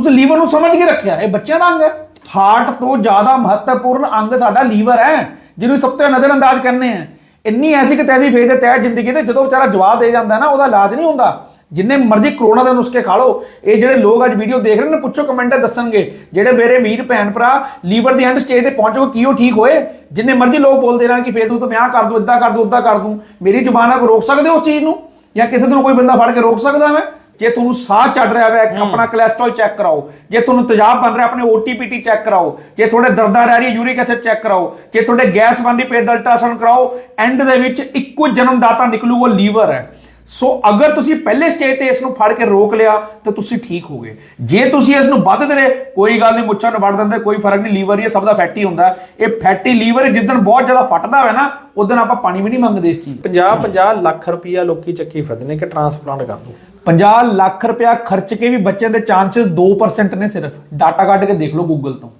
ਉਸ ਲੀਵਰ ਨੂੰ ਸਮਝ ਕੇ ਰੱਖਿਆ। ਇਹ ਬੱਚਿਆਂ ਦਾ ਅੰਗ ਹੈ। ਹਾਰਟ ਤੋਂ ਜ਼ਿਆਦਾ ਮਹੱਤਵਪੂਰਨ ਅੰਗ ਸਾਡਾ ਲੀਵਰ ਹੈ, ਜਿਹਨੂੰ ਸਭ ਤੋਂ ਨਜ਼ਰਅੰਦਾਜ਼ ਕਰਨੇ ਆ। ਇੰਨੀ ਐਸੀ ਕਿ ਤੈਸੀ ਫੇਜ਼ ਦੇ ਤਹਿਤ ਜ਼ਿੰਦਗੀ ਦੇ ਜਦੋਂ ਵਿਚਾਰਾ ਜਵਾਬ ਦੇ ਜਾਂਦਾ ਨਾ, ਉਹਦਾ ਇਲਾਜ ਨਹੀਂ ਹੁੰਦਾ। ਜਿੰਨੇ ਮਰਜ਼ੀ ਕਰੋਨਾ ਦੇ ਨੁਸਖੇ ਖਾ ਲਓ। ਇਹ ਜਿਹੜੇ ਲੋਕ ਅੱਜ ਵੀਡੀਓ ਦੇਖ ਰਹੇ ਨੇ, ਪੁੱਛੋ ਕਮੈਂਟ ਦੱਸਣਗੇ, ਜਿਹੜੇ ਮੇਰੇ ਵੀਰ ਭੈਣ ਭਰਾ ਲੀਵਰ ਦੀ ਐਂਡ ਸਟੇਜ ਤੇ ਪਹੁੰਚੋ, ਕੀ ਉਹ ਠੀਕ ਹੋਏ? ਜਿੰਨੇ ਮਰਜ਼ੀ ਲੋਕ ਬੋਲਦੇ ਰਹਿਣ ਕਿ ਫੇਸਬੁੱਕ ਤੋਂ ਵਿਆਹ ਕਰ ਦੂੰ ਇਦਾਂ ਕਰ ਦੂੰ ਉਦਾਂ ਕਰ ਦੂੰ। ਮੇਰੀ ਜ਼ੁਬਾਨ ਨਾਲ ਕੋਈ ਰੋਕ ਸਕਦੇ ਹੋ ਉਸ ਚੀਜ਼ ਨੂੰ? ਜਾਂ ਕਿਸੇ ਨੂੰ ਕੋਈ ਬੰਦਾ ਫੜ ਕੇ ਰੋਕ ਸਕਦਾ ਮੈਂ? ਜੇ ਤੁਹਾਨੂੰ ਸਾਹ ਚੜ ਰਿਹਾ ਹੈ। ਆਪਣਾ ਕੋਲੇਸਟ੍ਰੋਲ ਚੈੱਕ ਕਰਾਓ। ਜੇ ਤੁਹਾਨੂੰ ਤੇਜ਼ਾਬ ਬਣ ਰਿਹਾ ਆਪਣੇ ਓਟੀਪੀਟੀ ਚੈੱਕ ਕਰਾਓ। ਜੇ ਤੁਹਾਡੇ ਦਰਦਾਂ ਰਹਿ ਰਹੀ ਯੂਰਿਕ ਐਸਿਡ ਚੈੱਕ ਕਰਾਓ। ਜੇ ਤੁਹਾਡੇ ਗੈਸ ਬਣ ਰਹੀ ਪੇਟ ਦਾ ਅਲਟਰਾਸਾਊਂਡ ਕਰਾਓ ਐਂਡ ਦੇ ਵਿੱਚ ਇੱਕੋ ਜਨਮਦਾਤਾ ਨਿਕਲੂ ਉਹ ਲੀਵਰ ਹੈ। ਸੋ ਅਗਰ ਤੁਸੀਂ ਪਹਿਲੇ ਸਟੇਜ ਤੇ ਇਸ ਨੂੰ ਫੜ ਕੇ ਰੋਕ ਲਿਆ ਤਾਂ ਤੁਸੀਂ ਠੀਕ ਹੋਗੇ ਜੇ ਤੁਸੀਂ ਇਸ ਨੂੰ ਵੱਧਦੇ ਰਹੇ ਕੋਈ ਗੱਲ ਨਹੀਂ ਮੁੱਛਾਂ ਨੂੰ ਵੱਢ ਦਿੰਦੇ ਕੋਈ ਫ਼ਰਕ ਨਹੀਂ ਲੀਵਰ ਹੀ ਹੈ, ਸਭ ਦਾ ਫੈਟੀ ਹੁੰਦਾ। ਇਹ ਫੈਟੀ ਲੀਵਰ ਜਿੱਦਣ ਬਹੁਤ ਜ਼ਿਆਦਾ ਫਟਦਾ ਹੋਵੇ ਨਾ ਉਦੋਂ ਆਪਾਂ ਪਾਣੀ ਵੀ ਨਹੀਂ ਮੰਗਦੇ ਇਸ ਚੀਜ਼ 50 50 ਲੱਖ ਰੁਪਈਆ ਲੋਕੀ ਚੱਕੀ ਫਿਰਦੇ ਨੇ ਕਿ ਟ੍ਰਾਂਸਪਲਾਂਟ ਕਰ ਦੋ। 50 ਲੱਖ ਰੁਪਇਆ ਖਰਚ ਕੇ ਵੀ ਬੱਚੇ ਦੇ ਚਾਂਸਸ 2% ਨੇ ਸਿਰਫ। ਡਾਟਾ ਕੱਢ ਕੇ ਦੇਖ ਲਓ ਗੂਗਲ ਤੋਂ।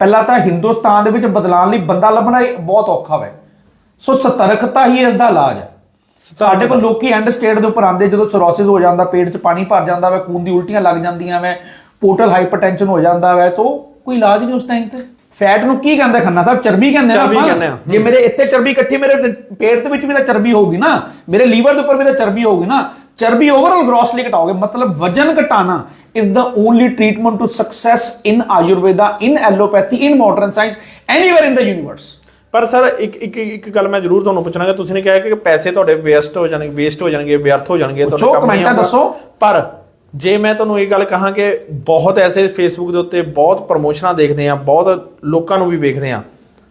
ਪਹਿਲਾਂ ਤਾਂ ਹਿੰਦੁਸਤਾਨ ਦੇ ਵਿੱਚ ਬਦਲਾਉਣ ਲਈ ਬੰਦਾ ਲੱਭਣਾ ਬਹੁਤ ਔਖਾ ਹੈ ਸੋ ਸਤਰਕਤਾ ਹੀ ਇਸ ਦਾ ਇਲਾਜ ਹੈ। ਸਾਡੇ ਕੋਲ ਲੋਕੀ ਐਂਡ ਸਟੇਟ ਦੇ ਉੱਪਰ ਆਉਂਦੇ ਜਦੋਂ ਸਰੋਸਿਸ ਹੋ ਜਾਂਦਾ ਪੇਟ 'ਚ ਪਾਣੀ ਭਰ ਜਾਂਦਾ ਵੇ ਖੂਨ ਦੀ ਉਲਟੀਆਂ ਲੱਗ ਜਾਂਦੀਆਂ ਵੇ ਪੋਰਟਲ ਹਾਈਪਰਟੈਂਸ਼ਨ ਹੋ ਜਾਂਦਾ ਵੇ ਤਾਂ ਕੋਈ ਇਲਾਜ ਨਹੀਂ ਉਸ ਟਾਈਮ ਤੇ। ਫੈਟ ਨੂੰ ਕੀ ਕਹਿੰਦੇ ਖੰਨਾ ਸਾਹਿਬ ਚਰਬੀ ਕਹਿੰਦੇ ਚਰਬੀ ਆ। ਜੇ ਮੇਰੇ ਇੱਥੇ ਚਰਬੀ ਇਕੱਠੀ ਮੇਰੇ ਪੇਟ ਦੇ ਵਿੱਚ ਵੀ ਤਾਂ ਚਰਬੀ ਹੋਊਗੀ ਨਾ ਮੇਰੇ ਲੀਵਰ ਦੇ ਉੱਪਰ ਵੀ ਤਾਂ ਚਰਬੀ ਹੋਊਗੀ ਨਾ ਚਰਬੀ ਓਵਰਆਲ ਗ੍ਰੋਸਲੀ ਘਟਾਓਗੇ ਮਤਲਬ ਵਜਨ ਘਟਾਣਾ is the only treatment to success in Ayurveda in allopathy in modern science anywhere in the universe ਪਰ ਸਰ ਇੱਕ ਇੱਕ ਇੱਕ ਗੱਲ ਮੈਂ ਜ਼ਰੂਰ ਤੁਹਾਨੂੰ ਪੁੱਛਣਾਗਾ ਤੁਸੀਂ ਨੇ ਕਿਹਾ ਕਿ ਪੈਸੇ ਤੁਹਾਡੇ ਵੇਸਟ ਹੋ ਜਾਣਗੇ ਵੇਸਟ ਹੋ ਜਾਣਗੇ ਵਿਅਰਥ ਹੋ ਜਾਣਗੇ ਪੁੱਛੋ, ਕੰਮ ਨਹੀਂ। ਦੱਸੋ। ਪਰ ਜੇ ਮੈਂ ਤੁਹਾਨੂੰ ਇਹ ਗੱਲ ਕਹਾਂ ਕਿ ਬਹੁਤ ਐਸੇ ਫੇਸਬੁੱਕ ਦੇ ਉੱਤੇ ਬਹੁਤ ਪ੍ਰਮੋਸ਼ਨਾਂ ਦੇਖਦੇ ਆ ਬਹੁਤ ਲੋਕਾਂ ਨੂੰ ਵੀ ਵੇਖਦੇ ਆ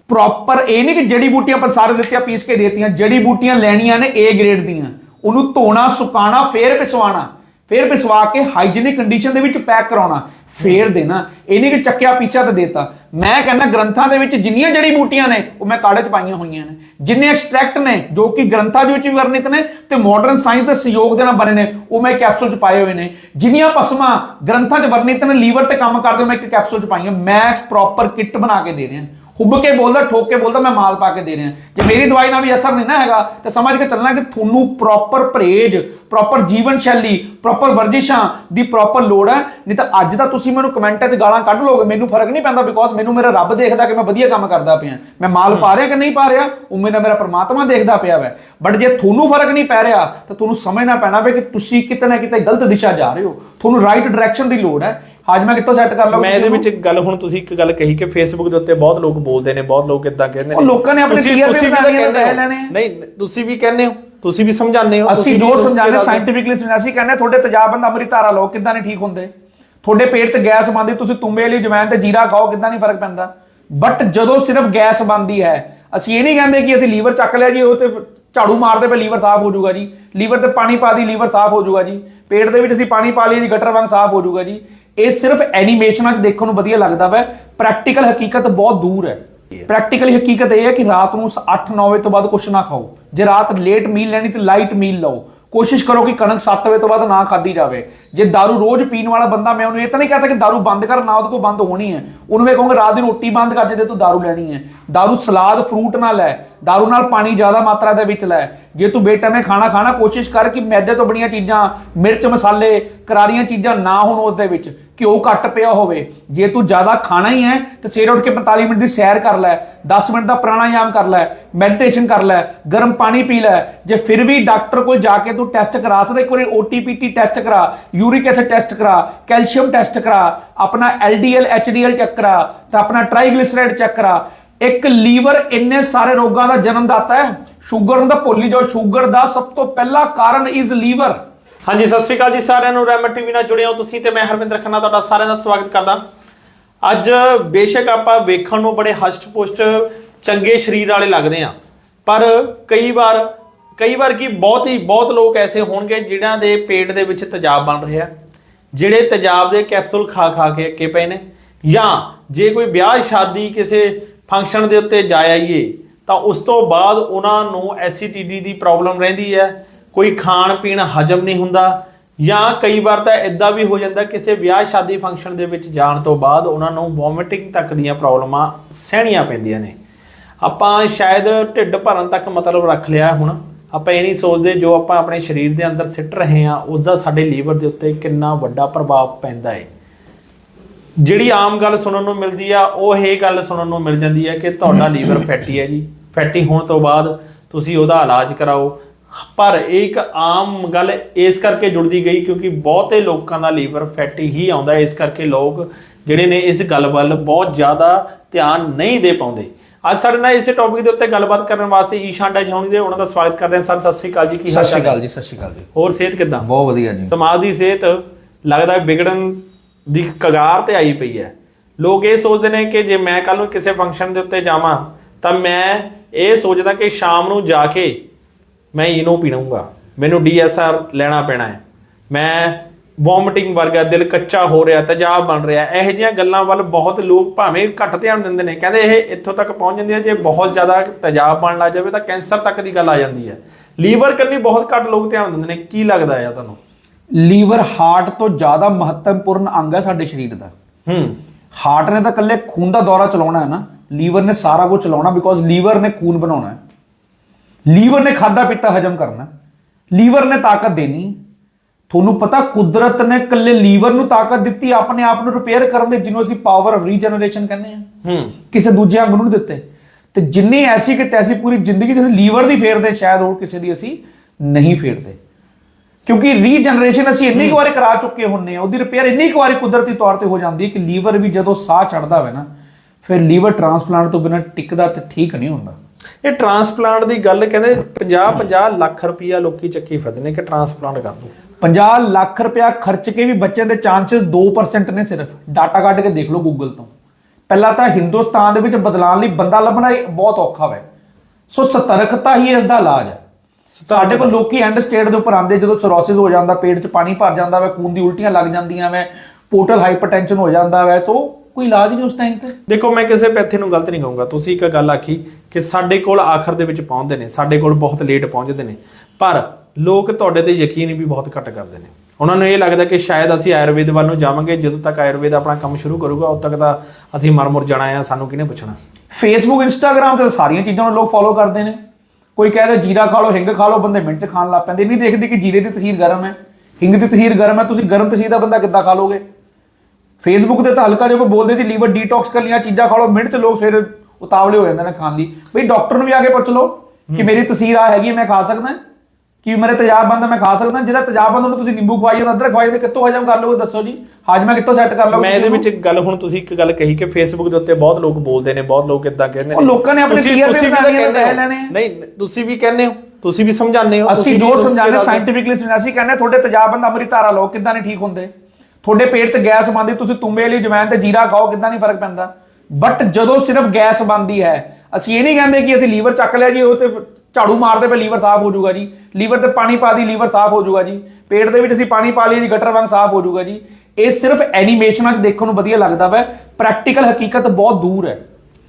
ਪ੍ਰੋਪਰ ਇਹ ਨਹੀਂ ਕਿ ਜੜੀ ਬੂਟੀਆਂ ਆਪਾਂ ਸਾਰੇ ਦਿੱਤੀਆਂ, ਪੀਸ ਕੇ ਦੇਤੀਆਂ, ਜੜੀ ਬੂਟੀਆਂ ਲੈਣੀਆਂ ਨੇ A ਗ੍ਰੇਡ ਦੀਆਂ। ਉਹਨੂੰ ਧੋਣਾ, ਸੁਕਾਉਣਾ, ਫੇਰ ਪਿਸਵਾਣਾ ਫਿਰ ਪਿਸਵਾ ਕੇ ਹਾਈਜੀਨਿਕ ਕੰਡੀਸ਼ਨ ਦੇ ਵਿੱਚ ਪੈਕ ਕਰਾਉਣਾ। ਫੇਰ ਦੇਣਾ। ਇਹਨੇ ਕਿ ਚੱਕਿਆ ਪੀਸਿਆ ਤੇ ਦੇਤਾ। ਮੈਂ ਕਹਿੰਦਾ ਗ੍ਰੰਥਾਂ ਦੇ ਵਿੱਚ ਜਿੰਨੀਆਂ ਜੜੀ ਬੂਟੀਆਂ ਨੇ, ਉਹ ਮੈਂ ਕਾੜੇ 'ਚ ਪਾਈਆਂ ਹੋਈਆਂ ਨੇ। ਜਿੰਨੇ ਐਕਸਟ੍ਰੈਕਟ ਨੇ, ਜੋ ਕਿ ਗ੍ਰੰਥਾਂ ਦੇ ਵਿੱਚ ਵੀ ਵਰਣਿਤ ਨੇ ਤੇ ਮਾਡਰਨ ਸਾਇੰਸ ਦੇ ਸਹਿਯੋਗ ਦੇ ਨਾਲ ਬਣੇ ਨੇ, ਉਹ ਮੈਂ ਕੈਪਸੂਲ 'ਚ ਪਾਏ ਹੋਏ ਨੇ। ਜਿੰਨੀਆਂ ਪਸਮਾਂ ਗ੍ਰੰਥਾਂ 'ਚ ਵਰਣਿਤ ਨੇ, ਲੀਵਰ ਤੇ ਕੰਮ ਕਰਦੇ ਹੋ ਮੈਂ ਇੱਕ ਕੈਪਸੂਲ 'ਚ ਪਾਈਆਂ। ਮੈਂ ਪ੍ਰੋਪਰ ਕਿੱਟ ਬਣਾ ਕੇ ਦੇ ਰਿਹਾ। ਹੁੱਬ ਕੇ ਬੋਲਦਾ, ਠੋਕ ਕੇ ਬੋਲਦਾ, ਮੈਂ ਮਾਲ ਪਾ ਕੇ ਦੇ ਰਿਹਾ। ਜੇ ਮੇਰੀ ਦਵਾਈ ਨਾਲ ਵੀ ਅਸਰ ਨਹੀਂ ਨਾ ਹੈਗਾ, ਤਾਂ ਸਮਝ ਕੇ ਚੱਲਣਾ ਕਿ ਤੁਹਾਨੂੰ ਪ੍ਰੋਪਰ ਪਰਹੇਜ ਪ੍ਰੋਪਰ ਜੀਵਨ ਸ਼ੈਲੀ ਪ੍ਰੋਪਰ ਵਰਜਿਸ਼ਾਂ ਦੀ ਪ੍ਰੋਪਰ ਲੋੜ ਹੈ। ਨਹੀਂ ਤਾਂ ਅੱਜ ਦਾ ਤੁਸੀਂ ਮੈਨੂੰ ਕਮੈਂਟਾਂ 'ਚ ਗਾਲਾਂ ਕੱਢ ਲੋਗੇ ਮੈਨੂੰ ਫ਼ਰਕ ਨਹੀਂ ਪੈਂਦਾ ਬਿਕੋਜ਼ ਮੈਨੂੰ ਮੇਰਾ ਰੱਬ ਦੇਖਦਾ ਕਿ ਮੈਂ ਵਧੀਆ ਕੰਮ ਕਰਦਾ ਪਿਆ। ਮੈਂ ਮਾਲ ਪਾ ਰਿਹਾ ਕਿ ਨਹੀਂ ਪਾ ਰਿਹਾ, ਉਵੇਂ ਹੈ ਮੇਰਾ ਪ੍ਰਮਾਤਮਾ ਦੇਖਦਾ ਪਿਆ ਵੈ। ਬਟ ਜੇ ਤੁਹਾਨੂੰ ਫ਼ਰਕ ਨਹੀਂ ਪੈ ਰਿਹਾ, ਤਾਂ ਤੁਹਾਨੂੰ ਸਮਝਣਾ ਪੈਣਾ ਵੇ ਕਿ ਤੁਸੀਂ ਕਿਤੇ ਨਾ ਕਿਤੇ ਗਲਤ ਦਿਸ਼ਾ ਜਾ ਰਹੇ ਹੋ। ਤੁਹਾਨੂੰ ਰਾਈਟ ਡਾਇਰੈਕਸ਼ਨ ਦੀ ਲੋੜ ਹੈ। ਅੱਜ ਮੈਂ ਕਿੱਥੋਂ ਸੈੱਟ ਕਰ ਲਵਾਂ ਮੈਂ ਇਹਦੇ ਵਿੱਚ ਇੱਕ ਗੱਲ ਹੁਣ ਤੁਸੀਂ ਇੱਕ ਗੱਲ ਕਹੀ ਕਿ ਫੇਸਬੁੱਕ ਦੇ ਉੱਤੇ ਬਹੁਤ ਲੋਕ ਬੋਲਦੇ ਨੇ ਬਹੁਤ ਲੋਕ ਇਦਾਂ ਕਹਿੰਦੇ ਉਹ ਲੋਕਾਂ ਨੇ ਆਪਣੇ ਹੋ। ਲੈ ਲੈਣੇ। ਨਹੀਂ ਤੁਸੀਂ ਵੀ ਕਹਿੰਦੇ ਹੋ। ਤੁਸੀਂ ਵੀ ਸਮਝਾਉਂਦੇ ਹੋ। ਅਸੀਂ ਜੋ ਸਮਝਾਉਂਦੇ। ਸਾਇੰਟੀਫਿਕਲੀ ਸਮਝਾਉਂਦੇ ਅਸੀਂ ਕਹਿੰਦੇ ਤੁਹਾਡੇ ਤੇਜ਼ਾਬ ਬੰਦਾ ਅਮਰੀ ਧਾਰਾ ਲਓ ਕਿੱਦਾਂ ਨਹੀਂ ਠੀਕ ਹੁੰਦੇ? ਤੁਹਾਡੇ ਪੇਟ 'ਚ ਗੈਸ ਬਣਦੀ ਤੁਸੀਂ ਤੁੰਬੇ ਵਾਲੀ ਜਵੈਨ ਤੇ ਜੀਰਾ ਖਾਓ ਕਿੱਦਾਂ ਨਹੀਂ ਫ਼ਰਕ ਪੈਂਦਾ? ਬਟ ਜਦੋਂ ਸਿਰਫ ਗੈਸ ਬਣਦੀ ਹੈ ਅਸੀਂ ਇਹ ਨਹੀਂ ਕਹਿੰਦੇ ਕਿ ਅਸੀਂ ਲੀਵਰ ਚੱਕ ਲਿਆ ਜੀ ਉਹ ਤੇ ਝਾੜੂ ਮਾਰਦੇ ਪਏ ਲੀਵਰ ਸਾਫ਼ ਹੋ ਜਾਊਗਾ ਜੀ। ਲੀਵਰ ਤੇ ਪਾਣੀ ਪਾ ਦੀ ਲੀਵਰ ਸਾਫ਼ ਹੋ ਜਾਊਗਾ ਜੀ। ਪੇਟ ਦੇ ਵਿੱਚ ਅਸੀਂ ਪਾਣੀ ਪਾ ਲਈਏ ਜੀ ਗਟਰ ਵਾਂਗ ਸਾਫ਼ ਹੋ ਜਾਊਗਾ ਜੀ। ਇਹ ਸਿਰਫ ਐਨੀਮੇਸ਼ਨਾਂ 'ਚ ਦੇਖਣ ਨੂੰ ਵਧੀਆ ਲੱਗਦਾ ਵਾ ਪ੍ਰੈਕਟੀਕਲ ਹਕੀਕਤ ਬਹੁਤ ਦੂਰ ਹੈ ਪ੍ਰੈਕਟੀਕਲੀ ਹਕੀਕਤ ਇਹ ਹੈ ਕਿ ਰਾਤ ਨੂੰ 8-9 ਵਜੇ ਤੋਂ ਬਾਅਦ ਕੁਝ ਨਾ ਖਾਓ ਜੇ ਰਾਤ ਲੇਟ ਮੀਲ ਲੈਣੀ ਤੇ ਲਾਈਟ ਮੀਲ ਲਓ ਕੋਸ਼ਿਸ਼ ਕਰੋ ਕਿ ਕਣਕ 7 ਵਜੇ ਤੋਂ ਬਾਅਦ ਨਾ ਖਾਦੀ ਜਾਵੇ ਜੇ दारू ਰੋਜ਼ ਪੀਣ ਵਾਲਾ ਬੰਦਾ ਮੈਂ ਉਹਨੂੰ ਇਹ ਤਾਂ ਨਹੀਂ ਕਹਿ ਸਕਦਾ ਕਿ दारू ਬੰਦ ਕਰ ਨਾ ਉਹਦੇ ਕੋਲ ਬੰਦ ਹੋਣੀ ਹੈ ਉਹਨੂੰ ਮੈਂ ਕਹੂੰਗਾ ਰਾਤ ਦੀ ਰੋਟੀ ਬੰਦ ਕਰ ਜੇ ਤੇ ਤੂੰ दारू ਲੈਣੀ ਹੈ दारू ਸਲਾਦ ਫਰੂਟ ਨਾਲ ਲੈ दारू ਨਾਲ ਪਾਣੀ ਜ਼ਿਆਦਾ ਮਾਤਰਾ ਦੇ ਵਿੱਚ ਲੈ ਜੇ ਤੂੰ ਬੇਟਾਵੇਂ ਖਾਣਾ ਖਾਣਾ ਕੋਸ਼ਿਸ਼ ਕਰ ਕਿ ਮੈਦੇ ਤੋਂ ਬਣੀਆਂ ਚੀਜ਼ਾਂ ਮਿਰਚ ਮਸਾਲੇ ਕਰਾਰੀਆਂ ਚੀਜ਼ਾਂ ਨਾ ਹੋਣ ਉਸ ਦੇ ਵਿੱਚ ਘਿਓ ਘੱਟ ਪਿਆ ਹੋਵੇ ਜੇ ਤੂੰ ਜ਼ਿਆਦਾ ਖਾਣਾ ਹੀ ਹੈ ਤੇ ਸਵੇਰ ਉੱਠ ਕੇ 45 ਮਿੰਟ ਦੀ ਸੈਰ ਕਰ ਲੈ 10 ਮਿੰਟ ਦਾ ਪ੍ਰਾਣਾਯਾਮ ਕਰ ਲੈ ਮੈਡੀਟੇਸ਼ਨ ਕਰ ਲੈ ਗਰਮ ਪਾਣੀ ਪੀ ਲੈ ਜੇ ਫਿਰ ਵੀ ਡਾਕਟਰ ਕੋਲ ਜਾ ਕੇ ਤੂੰ ਟੈਸਟ ਕਰਾ ਸਕਦਾ ਇੱਕ ਵਾਰੀ OTPT ਟੈਸਟ ਕਰਾ ਯੂਰਿਕ ਐਸਿਡ ਟੈਸਟ ਕਰਾ ਕੈਲਸ਼ੀਅਮ ਟੈਸਟ ਕਰਾ ਆਪਣਾ LDL HDL ਚੈੱਕ ਕਰਾ ਤਾਂ ਆਪਣਾ ਟ੍ਰਾਈਗਲਿਸਰਾਈਡ ਚੈੱਕ ਕਰਾ ਇੱਕ ਲੀਵਰ ਇੰਨੇ ਸਾਰੇ ਰੋਗਾਂ ਦਾ ਜਨਮਦਾਤਾ ਹੈ। ਸ਼ੂਗਰ ਨੂੰ ਤਾਂ ਭੁੱਲ ਹੀ ਜਾਓ। ਸ਼ੂਗਰ ਦਾ ਸਭ ਤੋਂ ਪਹਿਲਾ ਕਾਰਨ ਇਜ਼ ਲੀਵਰ। ਹਾਂਜੀ, ਸਤਿ ਸ਼੍ਰੀ ਅਕਾਲ ਜੀ ਸਾਰਿਆਂ ਨੂੰ। ਰੈਮਟ ਟੀਵੀ ਨਾਲ ਜੁੜੇ ਹੋ ਤੁਸੀਂ ਤੇ ਮੈਂ ਹਰਵਿੰਦਰ ਖੰਨਾ ਤੁਹਾਡਾ ਸਾਰਿਆਂ ਦਾ ਸਵਾਗਤ ਕਰਦਾ। ਅੱਜ ਬੇਸ਼ੱਕ ਆਪਾਂ ਵੇਖਣ ਨੂੰ ਬੜੇ ਹਸ਼ਟ-ਪੁਸ਼ਟ, ਚੰਗੇ ਸਰੀਰ ਵਾਲੇ ਲੱਗਦੇ ਆ ਪਰ ਕਈ ਵਾਰ ਕਈ ਵਾਰ ਕੀ ਬਹੁਤ ਹੀ, ਬਹੁਤ ਲੋਕ ਐਸੇ ਹੋਣਗੇ ਜਿਨ੍ਹਾਂ ਦੇ ਪੇਟ ਦੇ ਵਿੱਚ ਤੇਜ਼ਾਬ ਬਣ ਰਿਹਾ ਜਿਹੜੇ ਤੇਜ਼ਾਬ ਦੇ ਕੈਪਸੂਲ ਖਾ ਖਾ ਕੇ ਅੱਕੇ ਪਏ ਨੇ। ਜਾਂ ਜੇ ਕੋਈ ਵਿਆਹ ਸ਼ਾਦੀ ਕਿਸੇ ਫੰਕਸ਼ਨ ਦੇ ਉੱਤੇ ਜਾ ਆਈਏ, ਤਾਂ ਉਸ ਤੋਂ ਬਾਅਦ ਉਹਨਾਂ ਨੂੰ ਐਸਿਡਿਟੀ ਦੀ ਪ੍ਰੋਬਲਮ ਰਹਿੰਦੀ ਹੈ। ਕੋਈ ਖਾਣ ਪੀਣ ਹਜਮ ਨਹੀਂ ਹੁੰਦਾ ਜਾਂ ਕਈ ਵਾਰ ਤਾਂ ਇਦਾਂ ਵੀ ਹੋ ਜਾਂਦਾ ਕਿਸੇ ਵਿਆਹ ਸ਼ਾਦੀ ਫੰਕਸ਼ਨ ਦੇ ਵਿੱਚ ਜਾਣ ਤੋਂ ਬਾਅਦ ਉਹਨਾਂ ਨੂੰ ਵੋਮਿਟਿੰਗ ਤੱਕ ਦੀਆਂ ਪ੍ਰੋਬਲਮਾਂ ਸਹਿਣੀਆਂ ਪੈਂਦੀਆਂ ਨੇ। ਆਪਾਂ ਸ਼ਾਇਦ ਢਿੱਡ ਭਰਨ ਤੱਕ ਮਤਲਬ ਰੱਖ ਲਿਆ ਹੁਣ। ਆਪਾਂ ਇਹ ਨਹੀਂ ਸੋਚਦੇ ਜੋ ਆਪਾਂ ਆਪਣੇ ਸਰੀਰ ਦੇ ਅੰਦਰ ਸਿੱਟ ਰਹੇ ਹਾਂ ਉਸ ਦਾ ਸਾਡੇ ਲੀਵਰ ਦੇ ਉੱਤੇ ਕਿੰਨਾ ਵੱਡਾ ਪ੍ਰਭਾਵ ਪੈਂਦਾ ਹੈ। ਜਿਹੜੀ ਆਮ ਗੱਲ ਸੁਣਨ ਨੂੰ ਮਿਲਦੀ ਆ ਉਹ ਇਹ ਗੱਲ ਸੁਣਨ ਨੂੰ ਮਿਲ ਜਾਂਦੀ ਹੈ ਕਿ ਤੁਹਾਡਾ ਲੀਵਰ ਫੈਟੀ ਹੈ ਜੀ। ਫੈਟੀ ਹੋਣ ਤੋਂ ਬਾਅਦ ਤੁਸੀਂ ਉਹਦਾ ਇਲਾਜ ਕਰਾਓ। ਪਰ ਇਹ ਇੱਕ ਆਮ ਗੱਲ ਇਸ ਕਰਕੇ ਜੁੜਦੀ ਗਈ ਕਿਉਂਕਿ ਬਹੁਤੇ ਲੋਕਾਂ ਦਾ ਲੀਵਰ ਫੈਟੀ ਹੀ ਆਉਂਦਾ ਇਸ ਕਰਕੇ ਲੋਕ ਜਿਹੜੇ ਨੇ ਇਸ ਗੱਲ ਵੱਲ ਬਹੁਤ ਜ਼ਿਆਦਾ ਧਿਆਨ ਨਹੀਂ ਦੇ ਪਾਉਂਦੇ। ਅੱਜ ਸਾਡੇ ਨਾਲ ਇਸੇ ਟੌਪਿਕ ਦੇ ਉੱਤੇ ਗੱਲਬਾਤ ਕਰਨ ਵਾਸਤੇ ਈਸ਼ਾਨ ਡਾਇਜੋਨੀ ਦੇ ਉਹਨਾਂ ਦਾ ਸਵਾਗਤ ਕਰਦੇ ਹਾਂ। ਸਰ ਸਤਿ ਸ਼੍ਰੀ ਅਕਾਲ ਜੀ। ਕੀ ਸਤਿ ਹਾਲ ਸ਼੍ਰੀ ਚਾਲ ਹੈ? ਅਕਾਲ ਜੀ ਸਤਿ ਸ਼੍ਰੀ ਅਕਾਲ ਜੀ। ਹੋਰ ਸਿਹਤ ਕਿਦਾਂ? ਬਹੁਤ ਵਧੀਆ ਜੀ। ਸਮਾਜ ਦੀ ਸਿਹਤ ਲੱਗਦਾ ਵਿਗੜਨ ਦੀ ਕਗਾਰ ਤੇ ਆਈ ਪਈ ਹੈ। ਲੋਕ ਇਹ ਸੋਚਦੇ ਨੇ ਕਿ ਜੇ ਮੈਂ ਕੱਲ ਨੂੰ ਕਿਸੇ ਫੰਕਸ਼ਨ ਦੇ ਉੱਤੇ ਜਾਵਾਂ, ਤਾਂ ਮੈਂ ਇਹ ਸੋਚਦਾ ਕਿ ਸ਼ਾਮ ਨੂੰ ਜਾ ਕੇ ਮੈਂ ਇਨੋ ਪੀਣੂੰਗਾ। ਮੈਨੂੰ ਡੀਐਸਆਰ ਲੈਣਾ ਪੈਣਾ ਹੈ। ਮੈਂ ਵੋਮਿਟਿੰਗ ਵਰਗਾ ਦਿਲ ਕੱਚਾ ਹੋ ਰਿਹਾ, ਤੇਜ਼ਾਬ ਬਣ ਰਿਹਾ। ਇਹੋ ਜਿਹੀਆਂ ਗੱਲਾਂ ਵੱਲ ਬਹੁਤ ਲੋਕ ਭਾਵੇਂ ਘੱਟ ਧਿਆਨ ਦਿੰਦੇ ਨੇ। ਕਹਿੰਦੇ ਇਹ ਇੱਥੋਂ ਤੱਕ ਪਹੁੰਚ ਜਾਂਦੀ ਹੈ, ਜੇ ਬਹੁਤ ਜ਼ਿਆਦਾ ਤੇਜ਼ਾਬ ਬਣ ਲੱਗ ਜਾਵੇ ਤਾਂ ਕੈਂਸਰ ਤੱਕ ਦੀ ਗੱਲ ਆ ਜਾਂਦੀ ਹੈ। ਲੀਵਰ ਕੰਨੀ ਬਹੁਤ ਘੱਟ ਲੋਕ ਧਿਆਨ ਦਿੰਦੇ ਨੇ। ਕੀ ਲੱਗਦਾ ਹੈ ਤੁਹਾਨੂੰ? ਲੀਵਰ ਹਾਰਟ ਤੋਂ ਜ਼ਿਆਦਾ ਮਹੱਤਵਪੂਰਨ ਅੰਗ ਹੈ ਸਾਡੇ ਸਰੀਰ ਦਾ। ਹੂੰ। ਹਾਰਟ ਨੇ ਤਾਂ ਇਕੱਲੇ ਖੂਨ ਦਾ ਦੌਰਾ ਚਲਾਉਣਾ ਹੈ ਨਾ ਲੀਵਰ ਨੇ ਸਾਰਾ ਕੁਝ ਚਲਾਉਣਾ ਬਿਕੋਜ਼ ਲੀਵਰ ਨੇ ਖੂਨ ਬਣਾਉਣਾ ਹੈ। ਲੀਵਰ ਨੇ ਖਾਦਾ ਪੀਤਾ ਹਜਮ ਕਰਨਾ ਲੀਵਰ ਨੇ ਤਾਕਤ ਦੇਣੀ ਤੁਹਾਨੂੰ ਪਤਾ ਕੁਦਰਤ ਨੇ ਇਕੱਲੇ ਲੀਵਰ ਨੂੰ ਤਾਕਤ ਦਿੱਤੀ ਆਪਣੇ ਆਪ ਨੂੰ ਰਿਪੇਅਰ ਕਰਨ ਦੇ ਜਿਹਨੂੰ ਅਸੀਂ ਪਾਵਰ ਆਫ ਰੀਜਨਰੇਸ਼ਨ ਕਹਿੰਦੇ ਆ ਹੂੰ। ਕਿਸੇ ਦੂਜੇ ਅੰਗ ਨੂੰ ਨਹੀਂ ਦਿੱਤੇ। ਤੇ ਜਿੰਨੀ ਐਸੀ ਕਿ ਤੈਸੀ ਪੂਰੀ ਜ਼ਿੰਦਗੀ ਜਿਸ ਲੀਵਰ ਦੀ ਫੇਰਦੇ ਸ਼ਾਇਦ ਹੋਰ ਕਿਸੇ ਦੀ ਅਸੀਂ ਨਹੀਂ ਫੇਰਦੇ। ਕਿਉਂਕਿ ਰੀਜਨਰੇਸ਼ਨ ਅਸੀਂ ਇੰਨੀ ਕੁ ਵਾਰੀ ਕਰਾ ਚੁੱਕੇ ਹੁੰਨੇ ਆ ਉਹਦੀ ਰਿਪੇਅਰ ਇੰਨੀ ਕੁ ਵਾਰੀ ਕੁਦਰਤੀ ਤੌਰ ਤੇ ਹੋ ਜਾਂਦੀ ਹੈ ਕਿ ਲੀਵਰ ਵੀ ਜਦੋਂ ਸਾਹ ਚੜਦਾ ਹੋਵੇ ਨਾ ਫਿਰ ਲੀਵਰ ਟ੍ਰਾਂਸਪਲਾਂਟ ਤੋਂ ਬਿਨਾਂ ਟਿਕਦਾ ਤੇ ਠੀਕ ਨਹੀਂ ਹੁੰਦਾ। ਇਹ ਟ੍ਰਾਂਸਪਲਾਂਟ ਦੀ ਗੱਲ ਕਹਿੰਦੇ 50 50 ਲੱਖ ਰੁਪਈਆ ਲੋਕੀ ਚੱਕੀ ਫਿਰਦੇ ਨੇ ਕਿ ਟ੍ਰਾਂਸਪਲਾਂਟ ਕਰ ਦੋ। 50 ਲੱਖ ਰੁਪਇਆ ਖਰਚ ਕੇ ਵੀ ਬੱਚੇ ਦੇ ਚਾਂਸਸ 2% ਨੇ ਸਿਰਫ। ਡਾਟਾ ਕੱਢ ਕੇ ਦੇਖ ਲਓ ਗੂਗਲ ਤੋਂ। ਪਹਿਲਾਂ ਤਾਂ ਹਿੰਦੁਸਤਾਨ ਦੇ ਵਿੱਚ ਬਦਲਾਉਣ ਲਈ ਬੰਦਾ ਲੱਭਣਾ ਬਹੁਤ ਔਖਾ ਹੈ ਸੋ ਸਤਰਕਤਾ ਹੀ ਇਸ ਦਾ ਇਲਾਜ ਹੈ। ਸਾਡੇ ਕੋਲ ਲੋਕੀ ਐਂਡ ਸਟੇਟ ਦੇ ਉੱਪਰ ਆਉਂਦੇ ਜਦੋਂ ਸਰੋਸਿਸ ਹੋ ਜਾਂਦਾ ਪੇਟ 'ਚ ਪਾਣੀ ਭਰ ਜਾਂਦਾ ਵੇ ਖੂਨ ਦੀ ਉਲਟੀਆਂ ਲੱਗ ਜਾਂਦੀਆਂ ਵੇ ਪੋਰਟਲ ਹਾਈਪਰਟੈਂਸ਼ਨ ਹੋ ਜਾਂਦਾ ਵੇ ਤਾਂ ਕੋਈ ਇਲਾਜ ਨਹੀਂ ਉਸ ਟਾਈਮ ਤੇ? ਦੇਖੋ ਮੈਂ ਕਿਸੇ ਪੈਥੇ ਨੂੰ ਗਲਤ ਨਹੀਂ ਕਹੂੰਗਾ। ਤੁਸੀਂ ਇੱਕ ਗੱਲ ਆਖੀ ਕਿ ਸਾਡੇ ਕੋਲ ਆਖਰ ਦੇ ਵਿੱਚ ਪਹੁੰਚਦੇ ਨੇ ਸਾਡੇ ਕੋਲ ਬਹੁਤ ਲੇਟ ਪਹੁੰਚਦੇ ਨੇ ਪਰ ਲੋਕ ਤੁਹਾਡੇ ਤੇ ਯਕੀਨ ਵੀ ਬਹੁਤ ਘੱਟ ਕਰਦੇ ਨੇ। ਉਹਨਾਂ ਨੂੰ ਇਹ ਲੱਗਦਾ ਕਿ ਸ਼ਾਇਦ ਅਸੀਂ ਆਯੁਰਵੇਦ ਵੱਲ ਨੂੰ ਜਾਵਾਂਗੇ ਜਦੋਂ ਤੱਕ ਆਯੁਰਵੇਦ ਆਪਣਾ ਕੰਮ ਸ਼ੁਰੂ ਕਰੂਗਾ ਉਦੋਂ ਤੱਕ ਤਾਂ ਅਸੀਂ ਮਰ-ਮੁਰ ਜਾਣਾ ਆ ਸਾਨੂੰ ਕਿਹਨੇ ਪੁੱਛਣਾ? ਫੇਸਬੁੱਕ ਇੰਸਟਾਗ੍ਰam ਤੇ ਤਾਂ ਸਾਰੀਆਂ ਚੀਜ਼ਾਂ ਨੂੰ ਲੋਕ ਫੋਲੋ ਕਰਦੇ ਨੇ। ਕੋਈ ਕਹਿੰਦਾ ਜੀਰਾ ਖਾ ਲਓ ਹਿੰਗ ਖਾ ਲਓ ਬੰਦੇ ਮਿੰਟ 'ਚ ਖਾਣ ਲੱਗ ਪੈਂਦੇ। ਨਹੀਂ ਦੇਖਦੇ ਕਿ ਜੀਰੇ ਦੀ ਤਸੀਰ ਗਰਮ ਹੈ। ਹਿੰਗ ਦੀ ਤਸੀਰ ਗਰਮ ਹੈ ਤੁਸੀਂ ਗਰਮ ਤਸੀਰ ਦਾ ਬੰਦਾ ਕਿੱਦਾਂ ਖਾ ਲੋਗੇ? ਫੇਸਬੁੱਕ ਤੇ ਤਾਂ ਹਲਕਾ ਜਿਹਾ ਕੋਈ ਬੋਲਦੇ ਸੀ ਲੀਵਰ ਡੀਟੌਕਸ ਕਰ ਲਿਆ ਚੀਜ਼ਾਂ ਖਾ ਲਓ ਮਿੰਟ 'ਚ ਲੋਕ ਫਿਰ ਉਤਾਵਲੇ ਹੋ ਜਾਂਦੇ ਨੇ ਖਾਣ ਲਈ। ਬਈ ਡਾਕਟਰ ਨੂੰ ਵੀ ਆ ਕੇ ਪੁੱਛ ਲਓ ਕਿ ਮੇਰੀ ਤਸੀਰ ਆ ਹੈਗੀ ਮੈਂ ਖਾ ਸਕਦਾ। ਕਿ ਮੇਰੇ ਤੇਜ਼ਾਬ ਬੰਦ ਮੈਂ ਖਾ ਸਕਦਾ? ਜਿਹਦਾ ਤੇਜ਼ਾਬ ਬੰਦ ਉਹਨੂੰ ਤੁਸੀਂ ਨਿੰਬੂ ਖਵਾਈ ਜਾਂ ਅਦਰਕ ਖਵਾਈ ਤੇ ਕਿੱਥੋਂ ਹਜਮ ਕਰ ਲਓਗੇ ਦੱਸੋ ਜੀ? ਹਾਜਮਾ ਕਿੱਥੋਂ ਸੈੱਟ ਕਰ ਲਓਗੇ ਮੈਂ ਇਹਦੇ ਵਿੱਚ ਇੱਕ ਗੱਲ ਹੁਣ ਤੁਸੀਂ ਇੱਕ ਗੱਲ ਕਹੀ ਕਿ ਫੇਸਬੁੱਕ ਦੇ ਉੱਤੇ ਬਹੁਤ ਲੋਕ ਬੋਲਦੇ ਨੇ ਬਹੁਤ ਲੋਕ ਇਦਾਂ ਕਹਿੰਦੇ ਉਹ ਲੋਕਾਂ ਨੇ ਆਪਣੇ TRP ਤੁਸੀਂ ਵੀ ਕਹਿੰਦੇ ਲੈਣੇ। ਨਹੀਂ ਤੁਸੀਂ ਵੀ ਕਹਿੰਦੇ ਹੋ। ਤੁਸੀਂ ਵੀ ਸਮਝਾਉਂਦੇ ਹੋ। ਅਸੀਂ ਜੋ ਸਮਝਾਉਂਦੇ। ਸਾਇੰਟੀਫਿਕਲੀ ਸਮਝਾਉਂਦੇ ਅਸੀਂ ਕਹਿੰਦੇ ਤੁਹਾਡੇ ਤੇਜ਼ਾਬ ਬੰਦ ਅੰਮ੍ਰਿਤ ਧਾਰਾ ਲਓ ਕਿੱਦਾਂ ਨਹੀਂ ਠੀਕ ਹੁੰਦੇ? ਤੁਹਾਡੇ ਪੇਟ 'ਚ ਗੈਸ ਬਣਦੀ ਤੁਸੀਂ ਤੁੰਬੇ ਵਾਲੀ ਜਵੈਨ ਤੇ ਜੀਰਾ ਖਾਓ ਕਿੱਦਾਂ ਨਹੀਂ ਫ਼ਰਕ ਪੈਂਦਾ? ਬਟ ਜਦੋਂ ਸਿਰਫ ਗੈਸ ਬਣਦੀ ਹੈ ਅਸੀਂ ਇਹ ਨਹੀਂ ਕਹਿੰਦੇ ਕਿ ਅਸੀਂ ਲੀਵਰ ਚੱਕ ਲਿਆ ਜੀ ਉਹ ਤੇ ਝਾੜੂ ਮਾਰਦੇ ਪਏ ਲੀਵਰ ਸਾਫ਼ ਹੋ ਜਾਊਗਾ ਜੀ। ਲੀਵਰ ਤੇ ਪਾਣੀ ਪਾ ਦੀ ਲੀਵਰ ਸਾਫ਼ ਹੋ ਜਾਊਗਾ ਜੀ। ਪੇਟ ਦੇ ਵਿੱਚ ਅਸੀਂ ਪਾਣੀ ਪਾ ਲਈਏ ਜੀ ਗਟਰ ਵਾਂਗ ਸਾਫ਼ ਹੋ ਜਾਊਗਾ ਜੀ। ਇਹ ਸਿਰਫ ਐਨੀਮੇਸ਼ਨਾਂ 'ਚ ਦੇਖਣ ਨੂੰ ਵਧੀਆ ਲੱਗਦਾ ਵਾ। ਪ੍ਰੈਕਟੀਕਲ ਹਕੀਕਤ ਬਹੁਤ ਦੂਰ ਹੈ।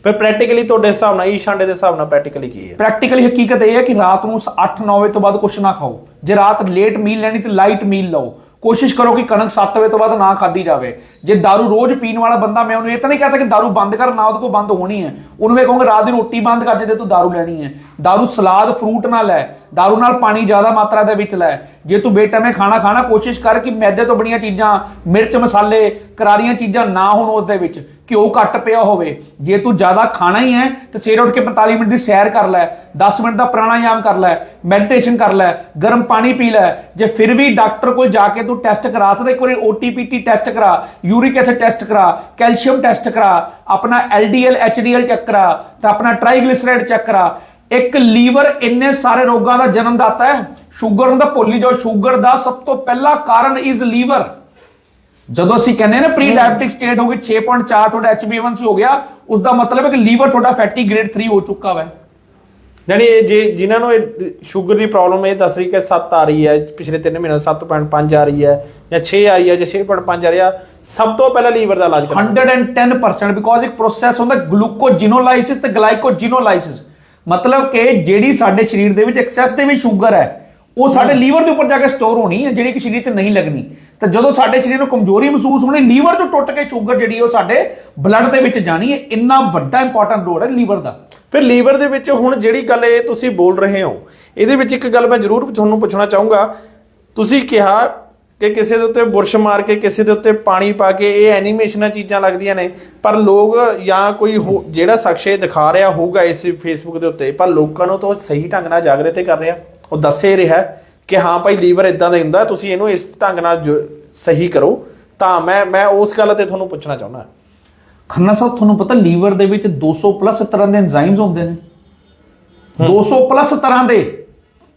ਫਿਰ ਪ੍ਰੈਕਟੀਕਲੀ ਤੁਹਾਡੇ ਹਿਸਾਬ ਨਾਲ ਈਸ਼ਾਂਡੇ ਦੇ ਹਿਸਾਬ ਨਾਲ ਪ੍ਰੈਕਟੀਕਲੀ ਕੀ ਹੈ? ਪ੍ਰੈਕਟੀਕਲੀ ਹਕੀਕਤ ਇਹ ਹੈ ਕਿ ਰਾਤ ਨੂੰ 8-9 ਵਜੇ ਤੋਂ ਬਾਅਦ ਕੁਝ ਨਾ ਖਾਓ। ਜੇ ਰਾਤ ਲੇਟ ਮੀਲ ਲੈਣੀ ਤੇ ਲਾਈਟ ਮੀਲ ਲਓ। ਕੋਸ਼ਿਸ਼ ਕਰੋ ਕਿ ਕਣਕ 7 ਵਜੇ ਤੋਂ ਬਾਅਦ ਨਾ ਖਾਦੀ ਜਾਵੇ। ਜੇ दारू ਰੋਜ਼ ਪੀਣ ਵਾਲਾ ਬੰਦਾ ਮੈਂ ਉਹਨੂੰ ਇਹ ਤਾਂ ਨਹੀਂ ਕਹਿ ਸਕਦਾ ਕਿ दारू ਬੰਦ ਕਰ ਨਾ ਉਹਦੇ ਕੋਲ ਬੰਦ ਹੋਣੀ ਹੈ ਉਹਨੂੰ ਮੈਂ ਕਹੂੰਗਾ ਰਾਤ ਦੀ ਰੋਟੀ ਬੰਦ ਕਰ ਜੇ ਤੂੰ दारू ਲੈਣੀ ਹੈ दारू ਸਲਾਦ ਫਰੂਟ ਨਾਲ ਲੈ दारू ਨਾਲ ਪਾਣੀ ਜ਼ਿਆਦਾ ਮਾਤਰਾ ਦੇ ਵਿੱਚ ਲੈ ਜੇ ਤੂੰ ਬੇਟਮੇ ਖਾਣਾ ਖਾਣਾ ਕੋਸ਼ਿਸ਼ ਕਰ ਕਿ ਮੈਦੇ ਤੋਂ ਬਣੀਆਂ ਚੀਜ਼ਾਂ ਮਿਰਚ ਮਸਾਲੇ ਕਰਾਰੀਆਂ ਚੀਜ਼ਾਂ ਨਾ ਹੋਣ ਉਸ ਦੇ ਵਿੱਚ ਘਿਓ ਘੱਟ ਪਿਆ ਹੋਵੇ ਜੇ ਤੂੰ ਜ਼ਿਆਦਾ ਖਾਣਾ ਹੀ ਹੈ ਤੇ ਸਵੇਰ ਉੱਠ ਕੇ 45 ਮਿੰਟ ਦੀ ਸੈਰ ਕਰ ਲੈ 10 ਮਿੰਟ ਦਾ ਪ੍ਰਾਣਾਯਾਮ ਕਰ ਲੈ ਮੈਡੀਟੇਸ਼ਨ ਕਰ ਲੈ ਗਰਮ ਪਾਣੀ ਪੀ ਲੈ ਜੇ ਫਿਰ ਵੀ ਡਾਕਟਰ ਕੋਲ ਜਾ ਕੇ ਤੂੰ ਟੈਸਟ ਕਰਾ ਸਕਦਾ ਇੱਕ ਵਾਰੀ OTPT ਟੈਸਟ ਕਰਾ ਯੂਰਿਕ ਐਸਿਡ ਟੈਸਟ ਕਰਾ ਕੈਲਸ਼ੀਅਮ ਟੈਸਟ ਕਰਾ ਆਪਣਾ LDL HDL ਚੈੱਕ ਕਰਾ ਤਾਂ ਆਪਣਾ ਟ੍ਰਾਈਗਲਿਸਰਾਈਡ ਚੈੱਕ ਕਰਾ। ਇੱਕ ਲੀਵਰ ਇੰਨੇ ਸਾਰੇ ਰੋਗਾਂ ਦਾ ਜਨਮਦਾਤਾ ਹੈ। ਸ਼ੂਗਰ ਨੂੰ ਤਾਂ ਭੁੱਲ ਹੀ ਜਾਓ ਸ਼ੂਗਰ ਦਾ ਸਭ ਤੋਂ ਪਹਿਲਾ ਕਾਰਨ ਇਜ਼ ਲੀਵਰ। ਜਦੋਂ ਅਸੀਂ ਕਹਿੰਦੇ ਨਾ ਪ੍ਰੀ ਡਾਇਬਟਿਕ ਸਟੇਟ ਹੋ ਗਈ 6.4 ਤੁਹਾਡਾ HbA1c ਹੋ ਗਿਆ ਉਸ ਦਾ ਮਤਲਬ ਹੈ ਕਿ ਲੀਵਰ ਤੁਹਾਡਾ ਫੈਟੀ ਗ੍ਰੇਡ 3 ਹੋ ਚੁੱਕਾ ਹੈ ਯਾਨੀ ਇਹ ਜੇ ਜਿਨ੍ਹਾਂ ਨੂੰ ਇਹ ਸ਼ੂਗਰ ਦੀ ਪ੍ਰੋਬਲਮ ਇਹ ਦੱਸ ਰਹੀ ਕਿ 7 ਆ ਰਹੀ ਹੈ, ਪਿਛਲੇ 3 ਮਹੀਨੇ 7.5 ਆ ਰਹੀ ਹੈ ਜਾਂ 6 ਆ ਰਹੀ ਹੈ ਜਾਂ 6.5 ਆ ਰਹੀ ਹੈ, ਸਭ ਤੋਂ ਪਹਿਲਾਂ ਲੀਵਰ ਦਾ ਇਲਾਜ ਕਰਨਾ 110% ਬਿਕੋਜ਼ ਇੱਕ ਪ੍ਰੋਸੈਸ ਹੁੰਦਾ ਗਲੂਕੋਜੀਨੋਲਾਈਸਿਸ ਤੇ ਗਲਾਈਕੋਜੀਨੋਲਾਈਸਿਸ ਮਤਲਬ ਕਿ ਜਿਹੜੀ ਸਾਡੇ ਸਰੀਰ ਦੇ ਵਿੱਚ ਐਕਸੈਸ ਦੇ ਵਿੱਚ ਸ਼ੂਗਰ ਹੈ ਉਹ ਸਾਡੇ ਲੀਵਰ ਦੇ ਉੱਪਰ ਜਾ ਕੇ ਸਟੋਰ ਹੋਣੀ ਹੈ, ਜਿਹੜੀ ਕਿ ਸਰੀਰ 'ਚ ਨਹੀਂ ਲੱਗਣੀ। ਤਾਂ ਜਦੋਂ ਸਾਡੇ ਸਰੀਰ ਨੂੰ ਕਮਜ਼ੋਰੀ ਮਹਿਸੂਸ ਹੋਣੀ, ਲੀਵਰ 'ਚੋਂ ਟੁੱਟ ਕੇ ਸ਼ੂਗਰ ਜਿਹੜੀ ਉਹ ਸਾਡੇ ਬਲੱਡ ਦੇ ਵਿੱਚ ਜਾਣੀ ਹੈ, ਇੰਨਾ ਵੱਡਾ ਇੰਪੋਰਟੈਂਟ ਰੋਲ ਹੈ ਲੀਵਰ ਦਾ। ਫਿਰ ਲੀਵਰ ਦੇ ਵਿੱਚ ਹੁਣ ਜਿਹੜੀ ਗੱਲ ਇਹ ਤੁਸੀਂ ਬੋਲ ਰਹੇ ਹੋ, ਇਹਦੇ ਵਿੱਚ ਇੱਕ ਗੱਲ ਮੈਂ ਜ਼ਰੂਰ ਤੁਹਾਨੂੰ ਪੁੱਛਣਾ ਚਾਹੂੰਗਾ। ਤੁਸੀਂ ਕਿਹਾ ਕਿ ਕਿਸੇ ਦੇ ਉੱਤੇ ਬੁਰਸ਼ ਮਾਰ ਕੇ, ਕਿਸੇ ਦੇ ਉੱਤੇ ਪਾਣੀ ਪਾ ਕੇ, ਇਹ ਐਨੀਮੇਸ਼ਨਾਂ ਚੀਜ਼ਾਂ ਲੱਗਦੀਆਂ ਨੇ, ਪਰ ਲੋਕ ਜਾਂ ਕੋਈ ਹੋ- ਜਿਹੜਾ ਸ਼ਖਸ ਇਹ ਦਿਖਾ ਰਿਹਾ ਹੋਊਗਾ ਇਸ ਫੇਸਬੁੱਕ ਦੇ ਉੱਤੇ, ਪਰ ਲੋਕਾਂ ਨੂੰ ਤਾਂ ਸਹੀ ਢੰਗ ਨਾਲ ਜਾਗਰਿਤ ਕਰ ਰਿਹਾ। ਉਹ ਦੱਸੇ ਰਿਹਾ ਕਿ ਹਾਂ ਭਾਈ ਲੀਵਰ ਇਦਾਂ ਦਾ ਹੁੰਦਾ ਤੁਸੀਂ ਇਹਨੂੰ ਇਸ ਢੰਗ ਨਾਲ ਸਹੀ ਕਰੋ ਤਾਂ ਮੈਂ ਮੈਂ ਉਸ ਗੱਲ ਤੇ ਤੁਹਾਨੂੰ ਪੁੱਛਣਾ ਚਾਹੁੰਦਾ। ਖੰਨਾ ਸਾਹਿਬ ਤੁਹਾਨੂੰ ਪਤਾ ਲੀਵਰ ਦੇ ਵਿੱਚ 200 ਪਲੱਸ ਤਰ੍ਹਾਂ ਦੇ ਐਂਜ਼ਾਈਮਸ ਹੁੰਦੇ ਨੇ? 200 ਪਲੱਸ ਤਰ੍ਹਾਂ ਦੇ।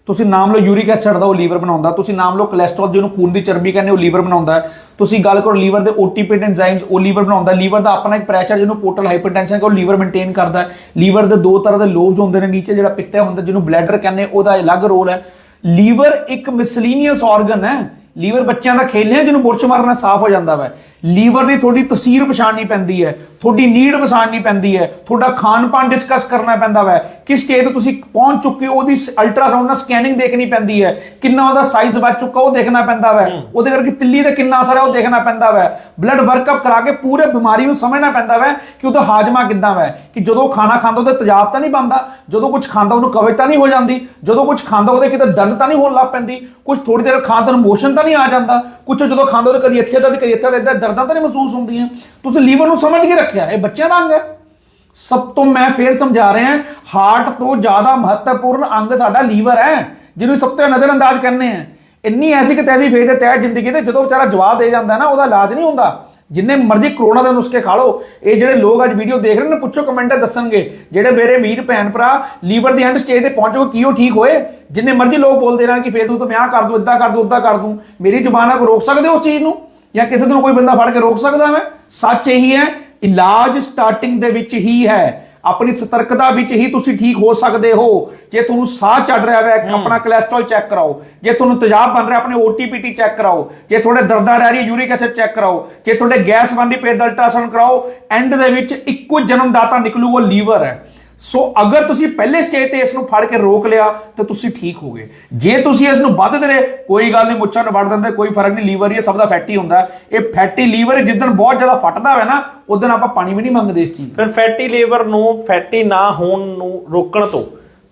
ਤੁਸੀਂ ਨਾਮ ਲਓ ਯੂਰਿਕ ਐਸਿਡ ਦਾ ਉਹ ਲੀਵਰ ਬਣਾਉਂਦਾ, ਤੁਸੀਂ ਨਾਮ ਲਓ ਕੋਲੇਸਟ੍ਰੋਲ ਜਿਹਨੂੰ ਖੂਨ ਦੀ ਚਰਬੀ ਕਹਿੰਦੇ ਉਹ ਲੀਵਰ ਬਣਾਉਂਦਾ ਹੈ। ਤੁਸੀਂ ਗੱਲ ਕਰੋ ਲੀਵਰ ਦੇ ਓਟੀਪੇਟ ਐਂਜ਼ਾਈਮਸ ਉਹ ਲੀਵਰ ਬਣਾਉਂਦਾ ਲੀਵਰ ਦਾ ਆਪਣਾ ਇੱਕ ਪ੍ਰੈਸ਼ਰ ਜਿਹਨੂੰ ਪੋਰਟਲ ਹਾਈਪਰਟੈਂਸ਼ਨ ਉਹ ਲੀਵਰ ਮੇਨਟੇਨ ਕਰਦਾ ਹੈ। ਲੀਵਰ ਦੇ ਦੋ ਤਰ੍ਹਾਂ ਦੇ ਲੋਬਸ ਹੁੰਦੇ ਨੇ, ਨੀਚੇ ਜਿਹੜਾ ਪਿੱਤੇ ਹੁੰਦਾ ਜਿਹਨੂੰ ਬਲੈਡਰ ਕਹਿੰਦੇ ਉਹਦਾ ਅਲੱਗ ਰੋਲ ਹੈ। ਲੀਵਰ ਇੱਕ ਮਿਸਲੀਨੀਅਸ ਆਰਗਨ ਹੈ ਲੀਵਰ ਬੱਚਿਆਂ ਦਾ ਖੇਲਿਆ ਜਿਹਨੂੰ ਬੁਰਸ਼ ਮਾਰਨਾ ਸਾਫ਼ ਹੋ ਜਾਂਦਾ ਵੈ। ਲੀਵਰ ਦੀ ਤੁਹਾਡੀ ਤਸਵੀਰ ਪਛਾਣਨੀ ਪੈਂਦੀ ਹੈ ਤੁਹਾਡੀ ਨੀਡ ਪਛਾਣਨੀ ਪੈਂਦੀ ਹੈ ਤੁਹਾਡਾ ਖਾਣ ਪਾਣ ਡਿਸਕਸ ਕਰਨਾ ਪੈਂਦਾ ਵੈ। ਕਿਸ ਸਟੇਜ ਤੇ ਤੁਸੀਂ ਪਹੁੰਚ ਚੁੱਕੇ ਹੋ ਉਹਦੀ ਅਲਟਰਾਸਾਊਂਡ ਨਾਲ ਸਕੈਨਿੰਗ ਦੇਖਣੀ ਪੈਂਦੀ ਹੈ। ਕਿੰਨਾ ਉਹਦਾ ਸਾਈਜ਼ ਵੱਧ ਚੁੱਕਾ ਉਹ ਦੇਖਣਾ ਪੈਂਦਾ ਵੈ। ਉਹਦੇ ਕਰਕੇ ਤਿੱਲੀ ਤੇ ਕਿੰਨਾ ਅਸਰ ਹੈ ਉਹ ਦੇਖਣਾ ਪੈਂਦਾ ਵੈ। ਬਲੱਡ ਵਰਕਅਪ ਕਰਾ ਕੇ ਪੂਰੇ ਬਿਮਾਰੀ ਨੂੰ ਸਮਝਣਾ ਪੈਂਦਾ ਵੈ ਕਿ ਉਹਦਾ ਹਾਜ਼ਮਾ ਕਿੱਦਾਂ ਵੈ। ਕਿ ਜਦੋਂ ਖਾਣਾ ਖਾਂਦਾ ਉਹਦੇ ਤੇਜ਼ਾਬ ਤਾਂ ਨਹੀਂ ਬਣਦਾ ਜਦੋਂ ਕੁਝ ਖਾਂਦਾ ਉਹਨੂੰ ਕਵਜ ਤਾਂ ਨਹੀਂ ਹੋ ਜਾਂਦੀ ਜਦੋਂ ਕੁਝ ਖਾਂਦਾ ਉਹਦੇ ਕਿਤੇ ਦਰਦ ਤਾਂ ਨਹੀਂ ਹੋਣ ਲੱਗ ਪੈਂਦੀ ਕੁਝ ਥੋੜੀ ਦੇਰ ਖਾਣ ਤੋਂ ਮੋਸ਼ਨ ਤਾਂ ਨਹੀਂ ਆ ਜਾਂਦਾ। ਕੁਝ ਜਦੋਂ ਖਾਂਦਾ ਉਹਦੇ ਕਦੀ ਇੱਥੇ ਦਰਦ ਕਦੀ ਇੱਥੇ ਦਰਦ ਦਰਦਾਂ ਤਾਂ ਨਹੀਂ ਮਹਿਸੂਸ ਹੁੰਦੀਆਂ। ਤੁਸੀਂ ਲੀਵਰ ਨੂੰ ਸਮਝ ਕੇ ਰੱਖਿਆ, ਇਹ ਬੱਚਿਆਂ ਦਾ ਅੰਗ ਹੈ। ਸਭ ਤੋਂ ਮੈਂ ਫੇਰ ਸਮਝਾ ਰਿਹਾ, ਹਾਰਟ ਤੋਂ ਜ਼ਿਆਦਾ ਮਹੱਤਵਪੂਰਨ ਅੰਗ ਸਾਡਾ ਲੀਵਰ ਹੈ, ਜਿਹਨੂੰ ਸਭ ਤੋਂ ਨਜ਼ਰਅੰਦਾਜ਼ ਕਰਨੇ ਆ ਇੰਨੀ ਐਸੀ ਕਿ ਤੈਸੀ ਫੇਰ ਦੇ ਤੈ ਜ਼ਿੰਦਗੀ ਤੇ ਜਦੋਂ ਵਿਚਾਰਾ ਜਵਾਬ ਦੇ ਜਾਂਦਾ ਨਾ, ਉਹਦਾ ਇਲਾਜ ਨਹੀਂ ਹੁੰਦਾ। ਜਿੰਨੇ ਮਰਜ਼ੀ ਕਰੋਨਾ ਦੇ ਨੁਸਖੇ ਖਾ ਲਓ, ਇਹ ਜਿਹੜੇ ਲੋਕ ਅੱਜ ਵੀਡੀਓ ਦੇਖ ਰਹੇ ਨੇ, ਪੁੱਛੋ ਕਮੈਂਟ ਦੱਸਣਗੇ, ਜਿਹੜੇ ਮੇਰੇ ਵੀਰ ਭੈਣ ਭਰਾ ਲੀਵਰ ਦੀ ਐਂਡ ਸਟੇਜ ਤੇ ਪਹੁੰਚੋ, ਕੀ ਉਹ ਠੀਕ ਹੋਏ? ਜਿੰਨੇ ਮਰਜ਼ੀ ਲੋਕ ਬੋਲਦੇ ਰਹਿਣ ਕਿ ਫੇਸਬੁੱਕ ਤੋਂ ਮੈਂ ਆਹ ਕਰ ਦੂੰ ਇਦਾਂ ਕਰ ਦੂੰ ਉਦਾਂ ਕਰ ਦੂੰ, ਮੇਰੀ ਜ਼ੁਬਾਨ ਨਾਲ ਰੋਕ ਸਕਦੇ ਹੋ ਉਸ ਚੀਜ਼ ਨੂੰ? ਜਾਂ ਕਿਸੇ ਨੂੰ ਕੋਈ ਬੰਦਾ ਫੜ ਕੇ ਰੋਕ ਸਕਦਾ ਮੈਂ? ਸੱਚ ਇਹੀ ਹੈ, ਇਲਾਜ ਸਟਾਰਟਿੰਗ ਦੇ ਵਿੱਚ ਹੀ ਹੈ। ਆਪਣੀ ਸਤਰਕਤਾ ਵਿੱਚ ਹੀ ਤੁਸੀਂ ਠੀਕ ਹੋ ਸਕਦੇ ਹੋ। ਜੇ ਤੁਹਾਨੂੰ ਸਾਹ ਚੜ ਰਿਹਾ ਹੈ। ਆਪਣਾ ਕੋਲੇਸਟ੍ਰੋਲ ਚੈੱਕ ਕਰਾਓ। ਜੇ ਤੁਹਾਨੂੰ ਤੇਜ਼ਾਬ ਬਣ ਰਿਹਾ ਆਪਣੇ ਓਟੀਪੀਟੀ ਚੈੱਕ ਕਰਾਓ। ਜੇ ਤੁਹਾਡੇ ਦਰਦਾਂ ਰਹਿ ਰਹੀ ਯੂਰਿਕ ਐਸਿਡ ਚੈੱਕ ਕਰਾਓ। ਜੇ ਤੁਹਾਡੇ ਗੈਸ ਬਣ ਰਹੀ ਪੇਟ ਦਾ ਅਲਟਰਾਸਾਊਂਡ ਕਰਾਓ ਐਂਡ ਦੇ ਵਿੱਚ ਇੱਕੋ ਜਨਮਦਾਤਾ ਨਿਕਲੂ ਉਹ ਲੀਵਰ ਹੈ। ਸੋ ਅਗਰ ਤੁਸੀਂ ਪਹਿਲੇ ਸਟੇਜ ਤੇ ਇਸ ਨੂੰ ਫੜ ਕੇ ਰੋਕ ਲਿਆ, ਤਾਂ ਤੁਸੀਂ ਠੀਕ ਹੋਗੇ ਜੇ ਤੁਸੀਂ ਇਸ ਨੂੰ ਵੱਧਦੇ ਰਹੇ, ਕੋਈ ਗੱਲ ਨਹੀਂ, ਮੁੱਛਾਂ ਨੂੰ ਵੱਢ ਦਿੰਦੇ, ਕੋਈ ਫ਼ਰਕ ਨਹੀਂ, ਲੀਵਰ ਇਹ ਸਭ ਦਾ ਫੈਟੀ ਹੁੰਦਾ ਇਹ ਫੈਟੀ ਲੀਵਰ ਜਿੱਦਣ ਬਹੁਤ ਜ਼ਿਆਦਾ ਫਟਦਾ ਹੋਵੇ ਨਾ, ਉਦੋਂ ਆਪਾਂ ਪਾਣੀ ਵੀ ਨਹੀਂ ਮੰਗਦੇ ਇਸ ਚੀਜ਼ ਫਿਰ ਫੈਟੀ ਲੀਵਰ ਨੂੰ ਫੈਟੀ ਨਾ ਹੋਣ ਨੂੰ ਰੋਕਣ ਤੋਂ,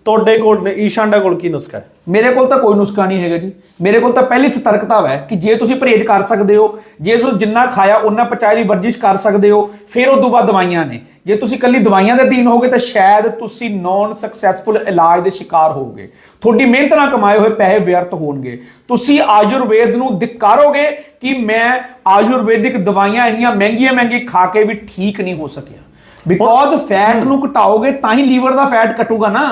ਤੁਹਾਡੇ ਕੋਲ ਈਸ਼ਾਂਡਾ ਕੋਲ ਕੀ ਨੁਸਖਾ ਹੈ? ਮੇਰੇ ਕੋਲ ਤਾਂ ਕੋਈ ਨੁਸਖਾ ਨਹੀਂ ਹੈਗਾ ਜੀ। ਮੇਰੇ ਕੋਲ ਤਾਂ ਪਹਿਲੀ ਸਤਰਕਤਾ ਹੈ ਕਿ ਜੇ ਤੁਸੀਂ ਪਰਹੇਜ਼ ਕਰ ਸਕਦੇ ਹੋ ਜੇ ਤੁਸੀਂ ਜਿੰਨਾ ਖਾਇਆ ਉਹਨਾਂ ਪਚਾਈ ਦੀ ਵਰਜਿਸ਼ ਕਰ ਸਕਦੇ ਹੋ ਫਿਰ ਉਸ ਤੋਂ ਬਾਅਦ ਦਵਾਈਆਂ ਨੇ। ਜੇ ਤੁਸੀਂ ਕੱਲੀ ਦਵਾਈਆਂ ਦੇ ਅਧੀਨ ਹੋਗੇ ਤਾਂ ਸ਼ਾਇਦ ਤੁਸੀਂ ਨੌਨ ਸਕਸੈਸਫੁਲ ਇਲਾਜ ਦੇ ਸ਼ਿਕਾਰ ਹੋਵੋਗੇ। ਤੁਹਾਡੀ ਮਿਹਨਤ ਨਾਲ ਕਮਾਏ ਹੋਏ ਪੈਸੇ ਵਿਅਰਥ ਹੋਣਗੇ। ਤੁਸੀਂ ਆਯੁਰਵੇਦ ਨੂੰ ધિਕਾਰੋਗੇ ਕਿ ਮੈਂ ਆਯੁਰਵੈਦਿਕ ਦਵਾਈਆਂ ਇੰਨੀਆਂ ਮਹਿੰਗੀਆਂ ਮਹਿੰਗੀ ਖਾ ਕੇ ਵੀ ਠੀਕ ਨਹੀਂ ਹੋ ਸਕਿਆ। ਬਿਕੋਜ਼ ਫੈਟ ਨੂੰ ਘਟਾਓਗੇ ਤਾਂ ਹੀ ਲੀਵਰ ਦਾ ਫੈਟ ਘਟੂਗਾ ਨਾ।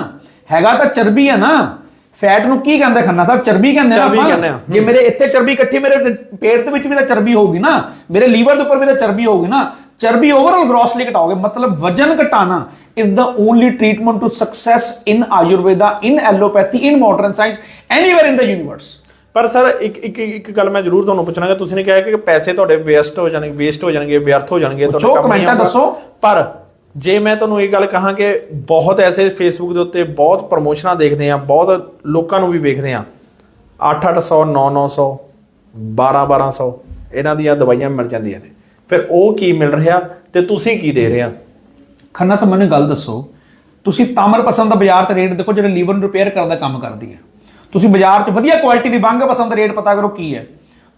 ਹੈਗਾ ਤਾਂ ਚਰਬੀ ਹੈ ਨਾ। ਫੈਟ ਨੂੰ ਕੀ ਕਹਿੰਦੇ ਖੰਨਾ ਸਾਹਿਬ ਚਰਬੀ ਕਹਿੰਦੇ ਆ ਚਰਬੀ ਆਪਾਂ। ਕਹਿੰਦੇ ਆ। ਜੇ ਮੇਰੇ ਇੱਥੇ ਚਰਬੀ ਇਕੱਠੀ ਮੇਰੇ ਪੇਟ ਦੇ ਵਿੱਚ ਵੀ ਤਾਂ ਚਰਬੀ ਹੋਊਗੀ ਨਾ ਮੇਰੇ ਲੀਵਰ ਦੇ ਉੱਪਰ ਵੀ ਤਾਂ ਚਰਬੀ ਹੋਊਗੀ ਨਾ ਚਰਬੀ ਓਵਰਆਲ ਗ੍ਰੋਸਲੀ ਘਟਾਓਗੇ ਮਤਲਬ ਵਜਨ ਘਟਾਣਾ is the only treatment to success in Ayurveda in allopathy in modern science anywhere in the universe ਪਰ ਸਰ ਇੱਕ ਇੱਕ ਇੱਕ ਗੱਲ ਮੈਂ ਜ਼ਰੂਰ ਤੁਹਾਨੂੰ ਪੁੱਛਣਾਗਾ ਤੁਸੀਂ ਨੇ ਕਿਹਾ ਕਿ ਪੈਸੇ ਤੁਹਾਡੇ ਵੇਸਟ ਹੋ ਜਾਣਗੇ ਵੇਸਟ ਹੋ ਜਾਣਗੇ ਵਿਅਰਥ ਹੋ ਜਾਣਗੇ ਪੁੱਛੋ, ਕੰਮ ਨਹੀਂ ਕਮੈਂਟਾਂ ਆਊਗਾ। ਦੱਸੋ। ਪਰ ਜੇ ਮੈਂ ਤੁਹਾਨੂੰ ਇਹ ਗੱਲ ਕਹਾਂ ਕਿ ਬਹੁਤ ਐਸੇ ਫੇਸਬੁੱਕ ਦੇ ਉੱਤੇ ਬਹੁਤ ਪ੍ਰਮੋਸ਼ਨਾਂ ਦੇਖਦੇ ਆ ਬਹੁਤ ਲੋਕਾਂ ਨੂੰ ਵੀ ਵੇਖਦੇ ਆ 8-800 9-900 12-1200 ਇਹਨਾਂ ਦੀਆਂ ਦਵਾਈਆਂ ਮਿਲ ਜਾਂਦੀਆਂ ਨੇ। ਫਿਰ ਉਹ ਕੀ ਮਿਲ ਰਿਹਾ ਤੇ ਤੁਸੀਂ ਕੀ ਦੇ ਰਹੇ ਆ ਖੰਨਾ ਸਾਹਿਬ, ਮੈਨੂੰ ਗੱਲ ਦੱਸੋ। ਤੁਸੀਂ ਤਾਮਰ ਪਸੰਦ ਦਾ ਬਾਜ਼ਾਰ 'ਚ ਰੇਟ ਦੇਖੋ, ਜਿਹੜੇ ਲੀਵਰ ਨੂੰ ਰਿਪੇਅਰ ਕਰਨ ਦਾ ਕੰਮ ਕਰਦੀ ਹੈ। ਤੁਸੀਂ ਬਾਜ਼ਾਰ 'ਚ ਵਧੀਆ ਕੁਆਲਿਟੀ ਦੀ ਬੰਗ ਪਸੰਦ ਰੇਟ ਪਤਾ ਕਰੋ ਕੀ ਹੈ।